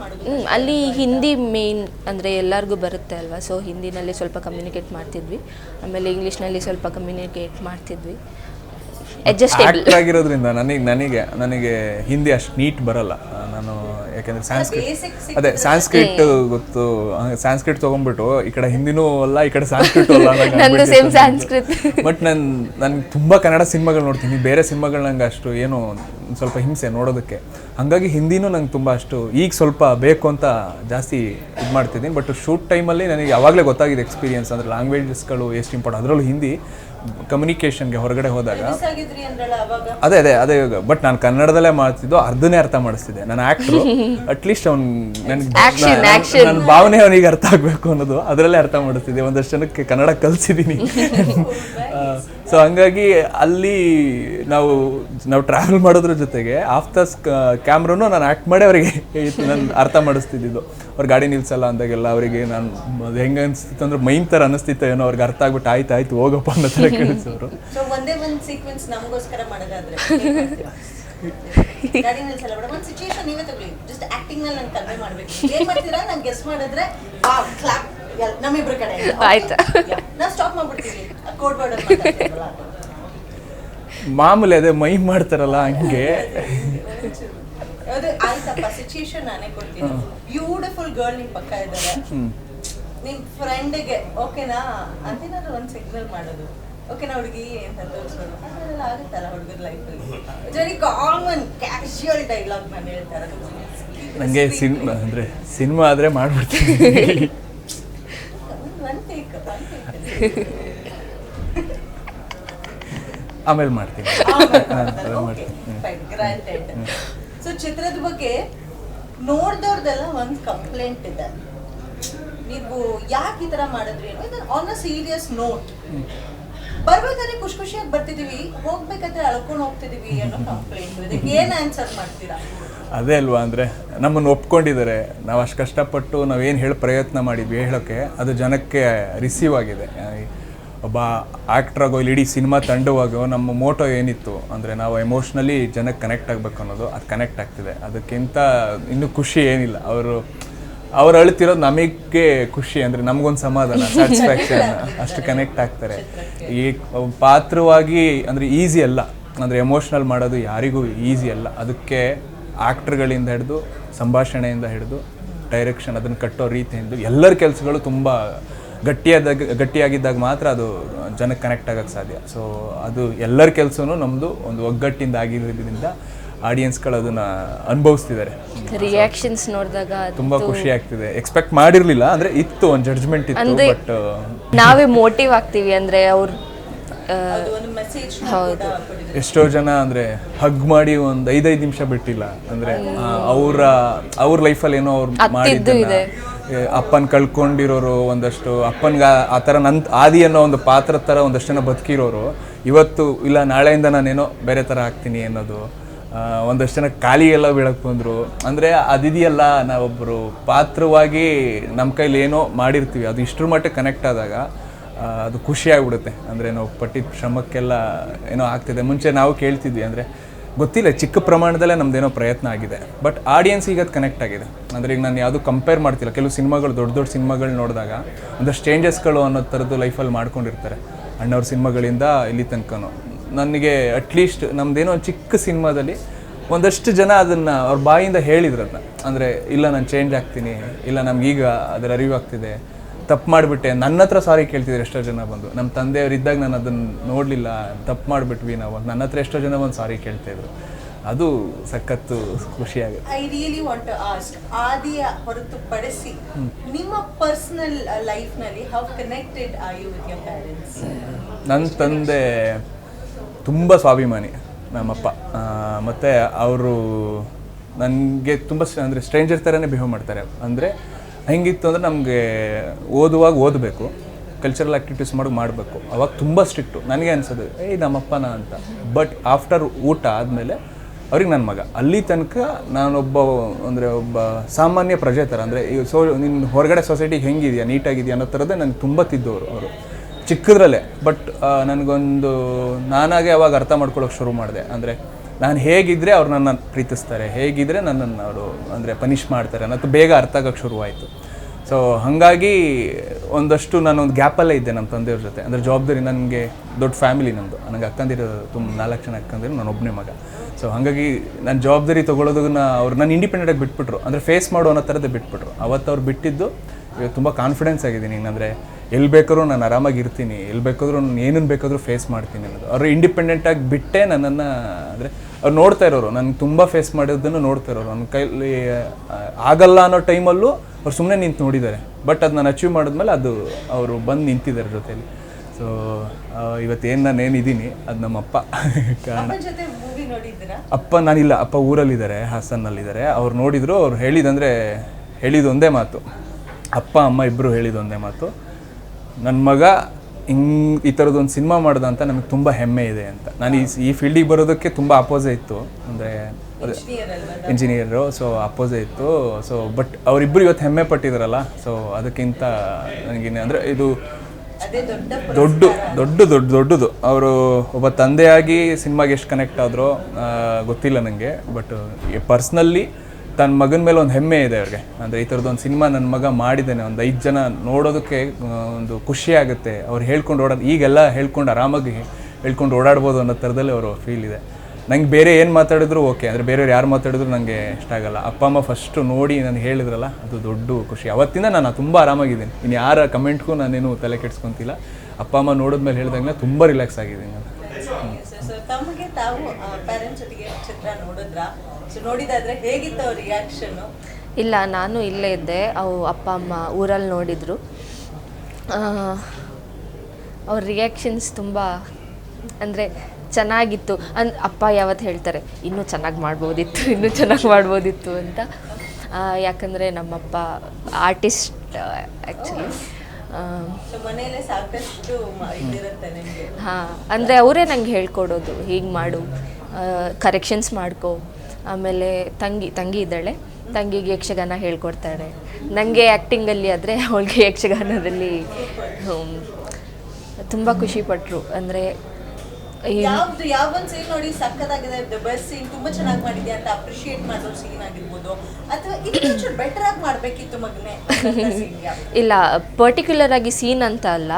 ಅಲ್ಲಿ ಹಿಂದಿ ಮೇನ್ ಅಂದರೆ ಎಲ್ಲರಿಗೂ ಬರುತ್ತೆ ಅಲ್ವಾ? ಸೊ ಹಿಂದಿನಲ್ಲಿ ಸ್ವಲ್ಪ ಕಮ್ಯುನಿಕೇಟ್ ಮಾಡ್ತಿದ್ವಿ. ಆಮೇಲೆ ಇಂಗ್ಲೀಷ್ನಲ್ಲಿ ಸ್ವಲ್ಪ ಕಮ್ಯುನಿಕೇಟ್ ಮಾಡ್ತಿದ್ವಿ. ಅಡ್ಜಸ್ಟೇಬಲ್ ಆಗಿರೋದ್ರಿಂದ ನನಗೆ ನನಗೆ ನನಗೆ ಹಿಂದಿ ಅಷ್ಟು ನೀಟ್ ಬರಲ್ಲ. ನಾನು ಯಾಕೆಂದ್ರೆ ಸಾಂಸ್ಕ್ರಿಟ್ ಅದೇ ಸಾಂಸ್ಕ್ರಿಟ್ ಗೊತ್ತು. ಸಾಂಸ್ಕ್ರಿಟ್ ತಗೊಂಡ್ಬಿಟ್ಟು ಈ ಕಡೆ ಹಿಂದಿನೂ ಅಲ್ಲ ಈ ಕಡೆ ಸಾಂಸ್ಕ್ರಿಟ್ ಅಲ್ಲ ಸೇಮ್ ಬಟ್ ನಾನು ನನ್ಗೆ ತುಂಬ ಕನ್ನಡ ಸಿನಿಮಾಗಳು ನೋಡ್ತೀನಿ. ಬೇರೆ ಸಿನಿಮಾಗಳು ನಂಗೆ ಅಷ್ಟು ಏನು ಒಂದ್ ಸ್ವಲ್ಪ ಹಿಂಸೆ ನೋಡೋದಕ್ಕೆ. ಹಾಗಾಗಿ ಹಿಂದಿನೂ ನಂಗೆ ತುಂಬ ಅಷ್ಟು ಈಗ ಸ್ವಲ್ಪ ಬೇಕು ಅಂತ ಜಾಸ್ತಿ ಇದು ಮಾಡ್ತಿದ್ದೀನಿ. ಬಟ್ ಶೂಟ್ ಟೈಮಲ್ಲಿ ನನಗೆ ಯಾವಾಗಲೇ ಗೊತ್ತಾಗಿದೆ ಎಕ್ಸ್ಪೀರಿಯನ್ಸ್ ಅಂದರೆ ಲ್ಯಾಂಗ್ವೇಜಸ್ಗಳು ಎಷ್ಟು ಇಂಪಾರ್ಟೆಂಟ್ ಅದರಲ್ಲೂ ಹಿಂದಿ. ಕಮ್ಯುನಿಕೇಷನ್ಗೆ ಹೊರಗಡೆ ಹೋದಾಗ ಅದೇ ಅದೇ ಅದೇ ಬಟ್ ನಾನು ಕನ್ನಡದಲ್ಲೇ ಮಾಡ್ತಿದ್ದು ಅರ್ಧನೇ ಅರ್ಥ ಮಾಡಿಸ್ತಿದ್ದೆ. ನಾನು ಆಕ್ಟ್ರು ಅಟ್ಲೀಸ್ಟ್ ಅವ್ನು ನನಗೆ. ನನ್ನ ಭಾವನೆ ಅವನಿಗೆ ಅರ್ಥ ಆಗಬೇಕು ಅನ್ನೋದು. ಅದರಲ್ಲೇ ಅರ್ಥ ಮಾಡಿಸ್ತಿದ್ದೆ. ಒಂದಷ್ಟು ಜನಕ್ಕೆ ಕನ್ನಡ ಕಲಿಸಿದ್ದೀನಿ ಸೊ ಹಂಗಾಗಿ ಅಲ್ಲಿ ನಾವು ನಾವು ಟ್ರಾವೆಲ್ ಮಾಡೋದ್ರ ಜೊತೆಗೆ ಆಫ್ ದ ಕ್ಯಾಮ್ರನು ನಾನು ಆ್ಯಕ್ಟ್ ಮಾಡಿ ಅವರಿಗೆ ನಾನು ಅರ್ಥ ಮಾಡಿಸ್ತಿದ್ದು ಅವ್ರ ಗಾಡಿ ನಿಲ್ಸಲ್ಲ ಅಂದಾಗೆಲ್ಲ ಅವರಿಗೆ ನಾನು ಅದು ಹೆಂಗೆ ಅನಿಸ್ತಿತ್ತು ಅಂದ್ರೆ ಮೈನ್ ಥರ ಅನಿಸ್ತಿತ್ತು, ಏನೋ ಅವ್ರಿಗೆ ಅರ್ಥ ಆಗ್ಬಿಟ್ಟು ಆಯ್ತು ಆಯ್ತು, ಹೋಗಪ್ಪ ಅನ್ನೋ ಥರ ಕೇಳಿಸೋರು. ಸಿಚುಯೇಷನ್ ನೀವೇ ತಗೊಳ್ಳಿ. ಜಸ್ಟ್ ಆಕ್ಟಿಂಗ್ನಲ್ಲಿ ನಾನು ಕನ್ವೆ ಮಾಡ್ಬೇಕು. ಏನ್ ಮಾಡ್ತೀರಾ? ನಾನು ಗೆಸ್ ಮಾಡಿದ್ರೆ ಕ್ಲಾಪ್ ನಮ್ಮಿಬ್ರ ಕಡೆ. ಆಯ್ತಾ? ನಾ ಸ್ಟಾಪ್ ಮಾಡ್ಬಿಡ್ತೀವಿ. ಕೋಡ್ ವರ್ಡ್ ಮಾಮೂಲಿ ಅದೇ ಮೈ ಮಾಡ್ತಾರಲ್ಲ ಹಂಗೆ. ಅದು ಆಯ್ತಪ್ಪ ಸಿಚುಯೇಷನ್ ನಾನೇ ಕೊಡ್ತೀನಿ. ಬ್ಯೂಟಿಫುಲ್ ಗರ್ಲ್ ನಿಮ್ ಪಕ್ಕ ಇದ್ದಾರೆ. ನಿಮ್ಮ ಫ್ರೆಂಡ್ಗೆ ಓಕೆನಾ ಅಂತೇನಾದ್ರು ಒಂದು ಸಿಗ್ನಲ್ ಮಾಡೋದು. ಓಕೆನಾ ಹುಡುಗಿ ಅಂತ ತೋರಿಸೋದು. ಅದೆಲ್ಲ ಆಗುತ್ತಲ್ಲ ಹುಡುಗರ ಲೈಫಲ್ಲಿ ಜರಿ ಕಾಮನ್ ಕ್ಯಾಶುಯಲ್ ಡೈಲಾಗ್ ನಾನು ಹೇಳ್ತಾ ಇರೋದು. ನನಗೆ ಸಿನಿಮಾ ಅಂದರೆ ಸಿನಿಮಾ ಆದರೆ ಮಾಡ್ಬಿಡ್ತೀನಿ. ಆಮೇಲೆ ಮಾಡ್ತೀನಿ. ಸೊ ಚಿತ್ರದ ಬಗ್ಗೆ ನೋಡ್ದವ್ರದೆಲ್ಲ ಒಂದು ಕಂಪ್ಲೇಂಟ್ ಇದೆ. ನೀವು ಯಾಕೆ ಈ ತರ ಮಾಡಿದ್ರಿ ಆನ್ ಅ ಸೀರಿಯಸ್ ನೋಟ್ ಬರ್ಬೇಕಾದ್ರೆ ಖುಷಿ ಖುಷಿ ಖುಷಿಯಾಗಿ ಬರ್ತಿದೀವಿ ಹೋಗ್ಬೇಕಾದ್ರೆ ಅಳ್ಕೊಂಡು ಹೋಗ್ತಿದೀವಿ ಅನ್ನೋ ಕಂಪ್ಲೇಂಟ್ ಇದೆ. ಏನ್ ಆನ್ಸರ್ ಮಾಡ್ತೀರಾ? ಅದೇ ಅಲ್ವಾ ಅಂದರೆ ನಮ್ಮನ್ನು ಒಪ್ಕೊಂಡಿದ್ದಾರೆ. ನಾವು ಅಷ್ಟು ಕಷ್ಟಪಟ್ಟು ನಾವೇನು ಹೇಳಿ ಪ್ರಯತ್ನ ಮಾಡಿದ್ವಿ ಹೇಳೋಕ್ಕೆ ಅದು ಜನಕ್ಕೆ ರಿಸೀವ್ ಆಗಿದೆ. ಒಬ್ಬ ಆ್ಯಕ್ಟ್ರಾಗೋ ಇಲ್ಲಿ ಇಡೀ ಸಿನಿಮಾ ತಂಡವಾಗೋ ನಮ್ಮ ಮೋಟೋ ಏನಿತ್ತು ಅಂದರೆ ನಾವು ಎಮೋಷ್ನಲಿ ಜನಕ್ಕೆ ಕನೆಕ್ಟ್ ಆಗಬೇಕು ಅನ್ನೋದು ಅದು ಕನೆಕ್ಟ್ ಆಗ್ತಿದೆ. ಅದಕ್ಕಿಂತ ಇನ್ನೂ ಖುಷಿ ಏನಿಲ್ಲ. ಅವರು ಅವ್ರು ಅಳ್ತಿರೋದು ನಮಗೆ ಖುಷಿ ಅಂದರೆ ನಮಗೊಂದು ಸಮಾಧಾನ ಸ್ಯಾಟಿಸ್ಫ್ಯಾಕ್ಷನ್ ಅಷ್ಟು ಕನೆಕ್ಟ್ ಆಗ್ತಾರೆ. ಈ ಪಾತ್ರವಾಗಿ ಅಂದರೆ ಈಸಿ ಅಲ್ಲ. ಅಂದರೆ ಎಮೋಷ್ನಲ್ ಮಾಡೋದು ಯಾರಿಗೂ ಈಸಿ ಅಲ್ಲ. ಅದಕ್ಕೆ ಆ್ಯಕ್ಟ್ರ್ಗಳಿಂದ ಹಿಡಿದು ಸಂಭಾಷಣೆಯಿಂದ ಹಿಡಿದು ಡೈರೆಕ್ಷನ್ ಅದನ್ನು ಕಟ್ಟೋ ರೀತಿಯಿಂದ ಎಲ್ಲರ ಕೆಲಸಗಳು ತುಂಬ ಗಟ್ಟಿಯಾದಾಗ ಗಟ್ಟಿಯಾಗಿದ್ದಾಗ ಮಾತ್ರ ಅದು ಜನಕ್ಕೆ ಕನೆಕ್ಟ್ ಆಗೋಕ್ಕೆ ಸಾಧ್ಯ. ಸೊ ಅದು ಎಲ್ಲರ ಕೆಲಸನೂ ನಮ್ಮದು ಒಂದು ಒಗ್ಗಟ್ಟಿಂದ ಆಗಿರೋದ್ರಿಂದ ಆಡಿಯನ್ಸ್ಗಳು ಅದನ್ನು ಅನುಭವಿಸ್ತಿದ್ದಾರೆ. ರಿಯಾಕ್ಷನ್ಸ್ ನೋಡಿದಾಗ ತುಂಬ ಖುಷಿ ಆಗ್ತಿದೆ. ಎಕ್ಸ್ಪೆಕ್ಟ್ ಮಾಡಿರಲಿಲ್ಲ ಅಂದರೆ ಇತ್ತು ಒಂದು ಜಡ್ಜ್ಮೆಂಟ್ ಇತ್ತು ಬಟ್ ನಾವೇ ಮೋಟಿವ್ ಆಗ್ತೀವಿ ಅಂದ್ರೆ ಅವ್ರು ಹೌದು. ಎಷ್ಟೋ ಜನ ಅಂದ್ರೆ ಹಗ್ ಮಾಡಿ ಒಂದು ಐದೈದು ನಿಮಿಷ ಬಿಟ್ಟಿಲ್ಲ. ಅಂದ್ರೆ ಅವರ ಅವ್ರ ಲೈಫಲ್ಲಿ ಏನೋ ಅವ್ರು ಮಾಡಿದ್ದು ಅಪ್ಪನ್ ಕಳ್ಕೊಂಡಿರೋರು ಒಂದಷ್ಟು ಅಪ್ಪನ್ಗ ಆ ಥರ ನನ್ ಆದಿ ಅನ್ನೋ ಒಂದು ಪಾತ್ರ ಥರ ಒಂದಷ್ಟು ಜನ ಬದುಕಿರೋರು. ಇವತ್ತು ಇಲ್ಲ ನಾಳೆಯಿಂದ ನಾನೇನೋ ಬೇರೆ ಥರ ಆಗ್ತೀನಿ ಅನ್ನೋದು ಒಂದಷ್ಟು ಜನ ಖಾಲಿ ಎಲ್ಲ ಬೀಳಕ್ಕೆ ಬಂದರು. ಅಂದರೆ ಅದಿದೆಯಲ್ಲ ನಾವೊಬ್ಬರು ಪಾತ್ರವಾಗಿ ನಮ್ಮ ಕೈಲಿ ಏನೋ ಮಾಡಿರ್ತೀವಿ. ಅದು ಇಷ್ಟರ ಮಟ್ಟಿಗೆ ಕನೆಕ್ಟ್ ಆದಾಗ ಅದು ಖುಷಿಯಾಗ್ಬಿಡುತ್ತೆ. ಅಂದರೆ ನಾವು ಪಟ್ಟಿದ ಶ್ರಮಕ್ಕೆಲ್ಲ ಏನೋ ಆಗ್ತಿದೆ. ಮುಂಚೆ ನಾವು ಕೇಳ್ತಿದ್ವಿ, ಅಂದರೆ ಗೊತ್ತಿಲ್ಲ, ಚಿಕ್ಕ ಪ್ರಮಾಣದಲ್ಲೇ ನಮ್ದೇನೋ ಪ್ರಯತ್ನ ಆಗಿದೆ. ಬಟ್ ಆಡಿಯನ್ಸಿಗೆ ಅದು ಕನೆಕ್ಟ್ ಆಗಿದೆ. ಅಂದರೆ ಈಗ ನಾನು ಯಾವುದು ಕಂಪೇರ್ ಮಾಡ್ತಿಲ್ಲ. ಕೆಲವು ಸಿನಿಮಾಗಳು, ದೊಡ್ಡ ದೊಡ್ಡ ಸಿನಿಮಾಗಳು ನೋಡಿದಾಗ ಒಂದಷ್ಟು ಚೇಂಜಸ್ಗಳು ಅನ್ನೋ ಥರದ್ದು ಲೈಫಲ್ಲಿ ಮಾಡ್ಕೊಂಡಿರ್ತಾರೆ. ಅಣ್ಣವ್ರ ಸಿನಿಮಾಗಳಿಂದ ಇಲ್ಲಿ ತನಕನೂ. ನನಗೆ ಅಟ್ಲೀಸ್ಟ್ ನಮ್ಮದೇನೋ ಒಂದು ಚಿಕ್ಕ ಸಿನಿಮಾದಲ್ಲಿ ಒಂದಷ್ಟು ಜನ ಅದನ್ನು ಅವ್ರ ಬಾಯಿಂದ ಹೇಳಿದ್ರು ಅದನ್ನ ಅಂದರೆ, ಇಲ್ಲ ನಾನು ಚೇಂಜ್ ಆಗ್ತೀನಿ, ಇಲ್ಲ ನಮ್ಗೀಗ ಅದರ ಅರಿವಾಗ್ತಿದೆ ತಪ್ಪು ಮಾಡಿಬಿಟ್ಟೆ. ನನ್ನ ಹತ್ರ ಸಾರಿ ಕೇಳ್ತಿದ್ರು ಎಷ್ಟೋ ಜನ ಬಂದು. ನಮ್ಮ ತಂದೆಯವ್ರು ಇದ್ದಾಗ ನಾನು ಅದನ್ನು ನೋಡಲಿಲ್ಲ. ತಪ್ಪು ಮಾಡಿಬಿಟ್ವಿ ನಾವು. ನನ್ನ ಹತ್ರ ಎಷ್ಟೋ ಜನ ಬಂದು ಸಾರಿ ಕೇಳ್ತಾಯಿದ್ರು ಅದು ಸಖತ್ತು ಖುಷಿಯಾಗುತ್ತೆ. I really want to ask ಆದಿಯ ಹೊರತುಪಡಿಸಿ ನಿಮ್ಮ personal ಲೈಫ್ನಲ್ಲಿ how connected are you with your parents ನನ್ನ ತಂದೆ ತುಂಬ ಸ್ವಾಭಿಮಾನಿ ನಮ್ಮಪ್ಪ. ಮತ್ತು ಮತ್ತೆ ಅವರು ನನಗೆ ತುಂಬ ಅಂದರೆ ಸ್ಟ್ರೇಂಜರ್ ಥರನೇ ಬಿಹೇವ್ ಮಾಡ್ತಾರೆ. ಅಂದರೆ ಹೆಂಗಿತ್ತು ಅಂದರೆ ನಮಗೆ ಓದುವಾಗ ಓದಬೇಕು ಕಲ್ಚರಲ್ ಆ್ಯಕ್ಟಿವಿಟೀಸ್ ಮಾಡಿ ಮಾಡಬೇಕು. ಅವಾಗ ತುಂಬ ಸ್ಟ್ರಿಕ್ಟು ನನಗೆ ಅನ್ಸೋದು, ಏಯ್, ನಮ್ಮಪ್ಪನ ಅಂತ. ಬಟ್ ಆಫ್ಟರ್ ಊಟ ಆದಮೇಲೆ ಅವ್ರಿಗೆ ನನ್ನ ಮಗ. ಅಲ್ಲಿ ತನಕ ನಾನೊಬ್ಬ, ಅಂದರೆ ಒಬ್ಬ ಸಾಮಾನ್ಯ ಪ್ರಜೆ ಥರ ಅಂದರೆ ಈ ಸೊ ನಿನ್ನ ಹೊರಗಡೆ ಸೊಸೈಟಿಗೆ ಹೆಂಗಿದೆಯಾ, ನೀಟಾಗಿದೆಯಾ ಅನ್ನೋ ಥರದ್ದೇ ನನಗೆ ತುಂಬ ತಿದ್ದವರು ಅವರು. ಚಿಕ್ಕದ್ರಲ್ಲೇ. ಬಟ್ ನನಗೊಂದು, ನಾನಾಗೆ ಅವಾಗ ಅರ್ಥ ಮಾಡ್ಕೊಳ್ಳೋಕೆ ಶುರು ಮಾಡಿದೆ. ಅಂದರೆ ನಾನು ಹೇಗಿದ್ದರೆ ಅವ್ರು ನನ್ನ ಪ್ರೀತಿಸ್ತಾರೆ ಹೇಗಿದ್ದರೆ ನನ್ನನ್ನು ಅವರು ಅಂದರೆ ಪನಿಷ್ ಮಾಡ್ತಾರೆ ಅನ್ನೋದು ಬೇಗ ಅರ್ಥ ಆಗೋಕ್ಕೆ ಶುರುವಾಯಿತು. ಸೊ ಹಾಗಾಗಿ ಒಂದಷ್ಟು ನಾನು ಒಂದು ಗ್ಯಾಪಲ್ಲೇ ಇದ್ದೆ ನಮ್ಮ ತಂದೆಯವ್ರ ಜೊತೆ. ಅಂದರೆ ಜವಾಬ್ದಾರಿ ನನಗೆ ದೊಡ್ಡ ಫ್ಯಾಮಿಲಿ ನಮ್ಮದು ನನಗೆ ಅಕ್ಕಂದಿರು ತುಂಬ, ನಾಲ್ಕು ಜನ ಅಕ್ಕಂದಿರು, ನಾನು ಒಬ್ಬನೇ ಮಗ. ಸೊ ಹಾಗಾಗಿ ನಾನು ಜವಾಬ್ದಾರಿ ತೊಗೊಳೋದನ್ನ ಅವ್ರು ನಾನು ಇಂಡಿಪೆಂಡೆಂಟಾಗಿ ಬಿಟ್ಬಿಟ್ರು. ಅಂದರೆ ಫೇಸ್ ಮಾಡೋ ಅನ್ನೋ ಥರದ್ದೇ ಬಿಟ್ಬಿಟ್ರು. ಅವತ್ತು ಅವ್ರು ಬಿಟ್ಟಿದ್ದು ಇವಾಗ ತುಂಬ ಕಾನ್ಫಿಡೆನ್ಸ್ ಆಗಿದ್ದೀನಿ. ಅಂದರೆ ಎಲ್ಲಿ ಬೇಕಾದ್ರೂ ನಾನು ಆರಾಮಾಗಿ ಇರ್ತೀನಿ. ಎಲ್ಲಿ ಬೇಕಾದರೂ ನಾನು ಏನನ್ನು ಬೇಕಾದರೂ ಫೇಸ್ ಮಾಡ್ತೀನಿ ಅನ್ನೋದು. ಅವರು ಇಂಡಿಪೆಂಡೆಂಟಾಗಿ ಬಿಟ್ಟೇ ನನ್ನನ್ನು ಅಂದರೆ ಅವ್ರು ನೋಡ್ತಾ ಇರೋರು. ನನಗೆ ತುಂಬ ಫೇಸ್ ಮಾಡಿದ್ದನ್ನು ನೋಡ್ತಾ ಇರೋರು. ನನ್ನ ಕೈಲಿ ಆಗಲ್ಲ ಅನ್ನೋ ಟೈಮಲ್ಲೂ ಅವ್ರು ಸುಮ್ಮನೆ ನಿಂತು ನೋಡಿದ್ದಾರೆ. ಬಟ್ ಅದು ನಾನು ಅಚೀವ್ ಮಾಡಿದ್ಮೇಲೆ ಅದು ಅವರು ಬಂದು ನಿಂತಿದ್ದಾರೆ ಜೊತೆಯಲ್ಲಿ ಸೊ ಇವತ್ತೇನು ನಾನು ಏನಿದ್ದೀನಿ ಅದು ನಮ್ಮ ಅಪ್ಪ. ಕಾರಣ. ಅಪ್ಪ ನಾನಿಲ್ಲ. ಅಪ್ಪ ಊರಲ್ಲಿದ್ದಾರೆ ಹಾಸನ್ನಲ್ಲಿದ್ದಾರೆ ಅವ್ರು ನೋಡಿದ್ರು ಅವ್ರು ಹೇಳಿದಂದರೆ ಹೇಳಿದ ಒಂದೇ ಮಾತು. ಅಪ್ಪ ಅಮ್ಮ ಇಬ್ಬರು ಹೇಳಿದೊಂದೇ ಮಾತು. ನನ್ನ ಮಗ ಹಿಂಗ್ ಈ ಥರದ್ದೊಂದು ಸಿನಿಮಾ ಮಾಡ್ದ ಅಂತ ನಮಗೆ ತುಂಬ ಹೆಮ್ಮೆ ಇದೆ ಅಂತ. ನಾನು ಈ ಈ ಫೀಲ್ಡಿಗೆ ಬರೋದಕ್ಕೆ ತುಂಬ ಅಪೋಸೆ ಇತ್ತು. ಅಂದರೆ ಇಂಜಿನಿಯರು ಸೊ ಅಪೋಸೆ ಇತ್ತು. ಸೊ ಬಟ್ ಅವರಿಬ್ಬರು ಇವತ್ತು ಹೆಮ್ಮೆ ಪಟ್ಟಿದ್ದಾರಲ್ಲ ಸೊ ಅದಕ್ಕಿಂತ ನನಗೆ ಅಂದರೆ ಇದು ದೊಡ್ಡ ದೊಡ್ಡ ದೊಡ್ಡ ದೊಡ್ಡದು. ಅವರು ಒಬ್ಬ ತಂದೆಯಾಗಿ ಸಿನಿಮಾಗೆ ಎಷ್ಟು ಕನೆಕ್ಟ್ ಆದ್ರೋ ಗೊತ್ತಿಲ್ಲ ನನಗೆ ಬಟ್ ಪರ್ಸ್ನಲ್ಲಿ ತನ್ನ ಮಗನ ಮೇಲೆ ಒಂದು ಹೆಮ್ಮೆ ಇದೆ ಅವ್ರಿಗೆ. ಅಂದರೆ ಈ ಥರದ್ದು ಒಂದು ಸಿನಿಮಾ ನನ್ನ ಮಗ ಮಾಡಿದ್ದಾನೆ, ಒಂದು ಐದು ಜನ ನೋಡೋದಕ್ಕೆ ಒಂದು ಖುಷಿ ಆಗುತ್ತೆ. ಅವ್ರು ಹೇಳ್ಕೊಂಡು ಓಡೋದು ಈಗೆಲ್ಲ ಹೇಳ್ಕೊಂಡು ಆರಾಮಾಗಿ ಹೇಳ್ಕೊಂಡು ಓಡಾಡ್ಬೋದು ಅನ್ನೋ ಥರದಲ್ಲಿ ಅವರು ಫೀಲ್ ಇದೆ. ನಂಗೆ ಬೇರೆ ಏನು ಮಾತಾಡಿದ್ರು ಓಕೆ ಅಂದರೆ ಬೇರೆಯವ್ರು ಯಾರು ಮಾತಾಡಿದ್ರು ನನಗೆ ಇಷ್ಟ ಆಗಲ್ಲ. ಅಪ್ಪ, ಅಮ್ಮ ಫಸ್ಟು ನೋಡಿ ನಾನು ಹೇಳಿದ್ರಲ್ಲ, ಅದು ದೊಡ್ಡ ಖುಷಿ. ಅವತ್ತಿಂದ ನಾನು ತುಂಬ ಆರಾಮಾಗಿದ್ದೀನಿ. ಇನ್ನು ಯಾರ ಕಮೆಂಟ್ಗೂ ನಾನೇನು ತಲೆ ಕೆಡ್ಸ್ಕೊತಿಲ್ಲ. ಅಪ್ಪ, ಅಮ್ಮ ನೋಡಿದ್ಮೇಲೆ ಹೇಳಿದಂಗೆ ತುಂಬ ರಿಲ್ಯಾಕ್ಸ್ ಆಗಿದ್ದೀನಿ ನಾನು. ತಮಗೆ ತಾವು ಪೇರೆಂಟ್ಸ್ ಜೊತೆಗೆ ಚಿತ್ರ ನೋಡಿದ್ರ? ಸೊ, ನೋಡಿದಾದ್ರೆ ಹೇಗಿತ್ತು ಅವ್ರ ರಿಯಾಕ್ಷನ್ ಇಲ್ಲ, ನಾನು ಇಲ್ಲೇ ಇದ್ದೆ. ಅವು ಅಪ್ಪ, ಅಮ್ಮ ಊರಲ್ಲಿ ನೋಡಿದ್ರು. ಅವ್ರ ರಿಯಾಕ್ಷನ್ಸ್ ತುಂಬ, ಅಂದರೆ ಚೆನ್ನಾಗಿತ್ತು. ಅನ್, ಅಪ್ಪ ಯಾವತ್ತು ಹೇಳ್ತಾರೆ, ಇನ್ನೂ ಚೆನ್ನಾಗಿ ಮಾಡ್ಬೋದಿತ್ತು, ಇನ್ನೂ ಚೆನ್ನಾಗಿ ಮಾಡ್ಬೋದಿತ್ತು ಅಂತ. ಯಾಕಂದರೆ ನಮ್ಮಪ್ಪ ಆರ್ಟಿಸ್ಟ್ ಆ್ಯಕ್ಚುಲಿ ಹಾಂ ಅಂದರೆ ಅವರೇ ನಂಗೆ ಹೇಳ್ಕೊಡೋದು ಹೀಗೆ ಮಾಡು ಕರೆಕ್ಷನ್ಸ್ ಮಾಡ್ಕೋ. ಆಮೇಲೆ ತಂಗಿ ತಂಗಿ ಇದ್ದಾಳೆ ತಂಗಿಗೆ ಯಕ್ಷಗಾನ ಹೇಳ್ಕೊಡ್ತಾಳೆ. ನನಗೆ ಆ್ಯಕ್ಟಿಂಗಲ್ಲಿ ಆದರೆ ಅವಳಿಗೆ ಯಕ್ಷಗಾನದಲ್ಲಿ ತುಂಬ ಖುಷಿಪಟ್ಟರು ಅಂದರೆ ಯಾವ್ದು ಯಾವ ಒಂದು ಸೀನ್ ನೋಡಿ ಸಕ್ಕದಾಗಿದೆ ದ ಬೆಸ್ಟ್ ಸೀನ್ ತುಂಬಾ ಚೆನ್ನಾಗಿ ಮಾಡಿದ್ಯಾ ಅಂತ ಅಪ್ರಿಶಿಯೇಟ್ ಮಾಡೋ ಸೀನ್ ಆಗಿರ್ಬೋದು. ಅಥವಾ ಇದು ಬೆಟರ್ ಆಗಿ ಮಾಡ್ಬೇಕಿತ್ತು ಮಗನೇ ಯಾವ್ದು? ಇಲ್ಲ ಪರ್ಟಿಕ್ಯುಲರ್ ಆಗಿ ಸೀನ್ ಅಂತ ಅಲ್ಲ.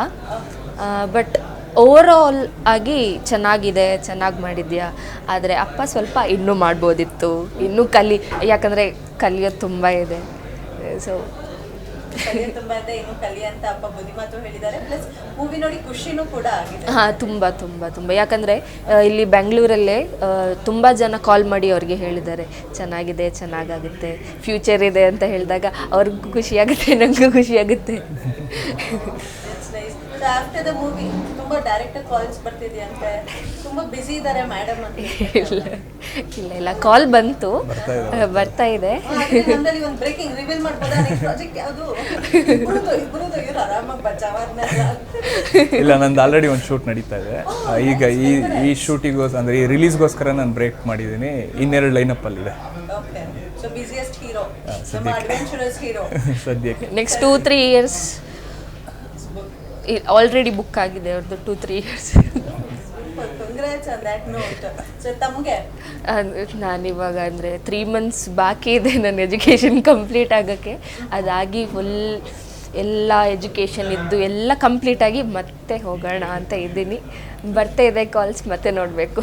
ಬಟ್ ಓವರಾಲ್ ಆಗಿ ಚೆನ್ನಾಗಿದೆ ಚೆನ್ನಾಗಿ ಮಾಡಿದ್ಯಾ. ಆದರೆ ಅಪ್ಪ ಸ್ವಲ್ಪ ಇನ್ನೂ ಮಾಡ್ಬೋದಿತ್ತು. ಇನ್ನೂ ಕಲಿ ಯಾಕಂದರೆ ಕಲಿಯೋದು ತುಂಬ ಇದೆ. ಸೊ ತುಂಬಾ ಹಾಂ, ತುಂಬ ತುಂಬ ತುಂಬ. ಯಾಕಂದರೆ ಇಲ್ಲಿ ಬೆಂಗಳೂರಲ್ಲೇ ತುಂಬ ಜನ ಕಾಲ್ ಮಾಡಿ ಅವ್ರಿಗೆ ಹೇಳಿದ್ದಾರೆ. ಚೆನ್ನಾಗಿದೆ, ಚೆನ್ನಾಗಾಗುತ್ತೆ ಫ್ಯೂಚರ್ ಇದೆ ಅಂತ ಹೇಳಿದಾಗ ಅವ್ರಿಗೂ ಖುಷಿಯಾಗುತ್ತೆ ನನಗೂ ಖುಷಿಯಾಗುತ್ತೆ. ಆಫ್ಟರ್ ದ ಮೂವಿ ತುಂಬಾ ಡೈರೆಕ್ಟರ್ ಕಾಲ್ಸ್ ಬರ್ತಿದ್ಯಂತೆ ತುಂಬಾ ಬಿಸಿ ಇದ್ದಾರೆ ಮೇಡಮ್ ಅಂತ ಇಲ್ಲ ಇಲ್ಲ ಇಲ್ಲ. ಕಾಲ್ ಬಂತು. ಬರ್ತಾ ಇದೆ. ನಮ್ಮಲ್ಲಿ ಒಂದು ಬ್ರೇಕಿಂಗ್ ರಿವೀಲ್ ಮಾಡ್ಬೋದಾ ನೆಕ್ಸ್ಟ್ ಪ್ರಾಜೆಕ್ಟ್ ಯಾವುದು? ಇಬ್ರುದು ಇಬ್ರುದು ಇವ್ರು ಆರಾಮಾಗಿ ಬಚಾವಾದ್ಮೇಲೆ ಇಲ್ಲ ನಂದು ಆಲ್ರೆಡಿ ಒಂದು ಶೂಟ್ ನಡೀತಾ ಇದೆ. ಈಗ ಈ ಈ ಶೂಟಿಗೋಸ್ ಅಂದರೆ ಈ ರಿಲೀಸ್ಗೋಸ್ಕರ ನಾನು ಬ್ರೇಕ್ ಮಾಡಿದ್ದೀನಿ ಇನ್ನೆರಡು ಲೈನಪ್ಪಲ್ಲಿದೆ ಓಕೆ ಸೊ ಬಿಸಿಯೆಸ್ಟ್ ಹೀರೋ ನಮ್ಮ ಅಡ್ವೆಂಚರಸ್ ಹೀರೋ ಸದ್ಯಕ್ಕೆ. Next two three years already book ಆಗಿದೆ ಅವ್ರದ್ದು ಟೂ ತ್ರೀ ಇಯರ್ಸ್ ನಾನು ನಾನಿವಾಗ ಅಂದರೆ ತ್ರೀ ಮಂತ್ಸ್ ಬಾಕಿ ಇದೆ ನನ್ನ ಎಜುಕೇಷನ್ ಕಂಪ್ಲೀಟ್ ಆಗೋಕ್ಕೆ. ಅದಾಗಿ ಫುಲ್ ಎಲ್ಲ ಎಜುಕೇಷನ್ ಇದ್ದು ಎಲ್ಲ ಕಂಪ್ಲೀಟ್ ಆಗಿ ಮತ್ತೆ ಹೋಗೋಣ ಅಂತ ಇದ್ದೀನಿ. ಬರ್ತಾ ಇದೆ ಕಾಲ್ಸ್ ಮತ್ತೆ ನೋಡಬೇಕು.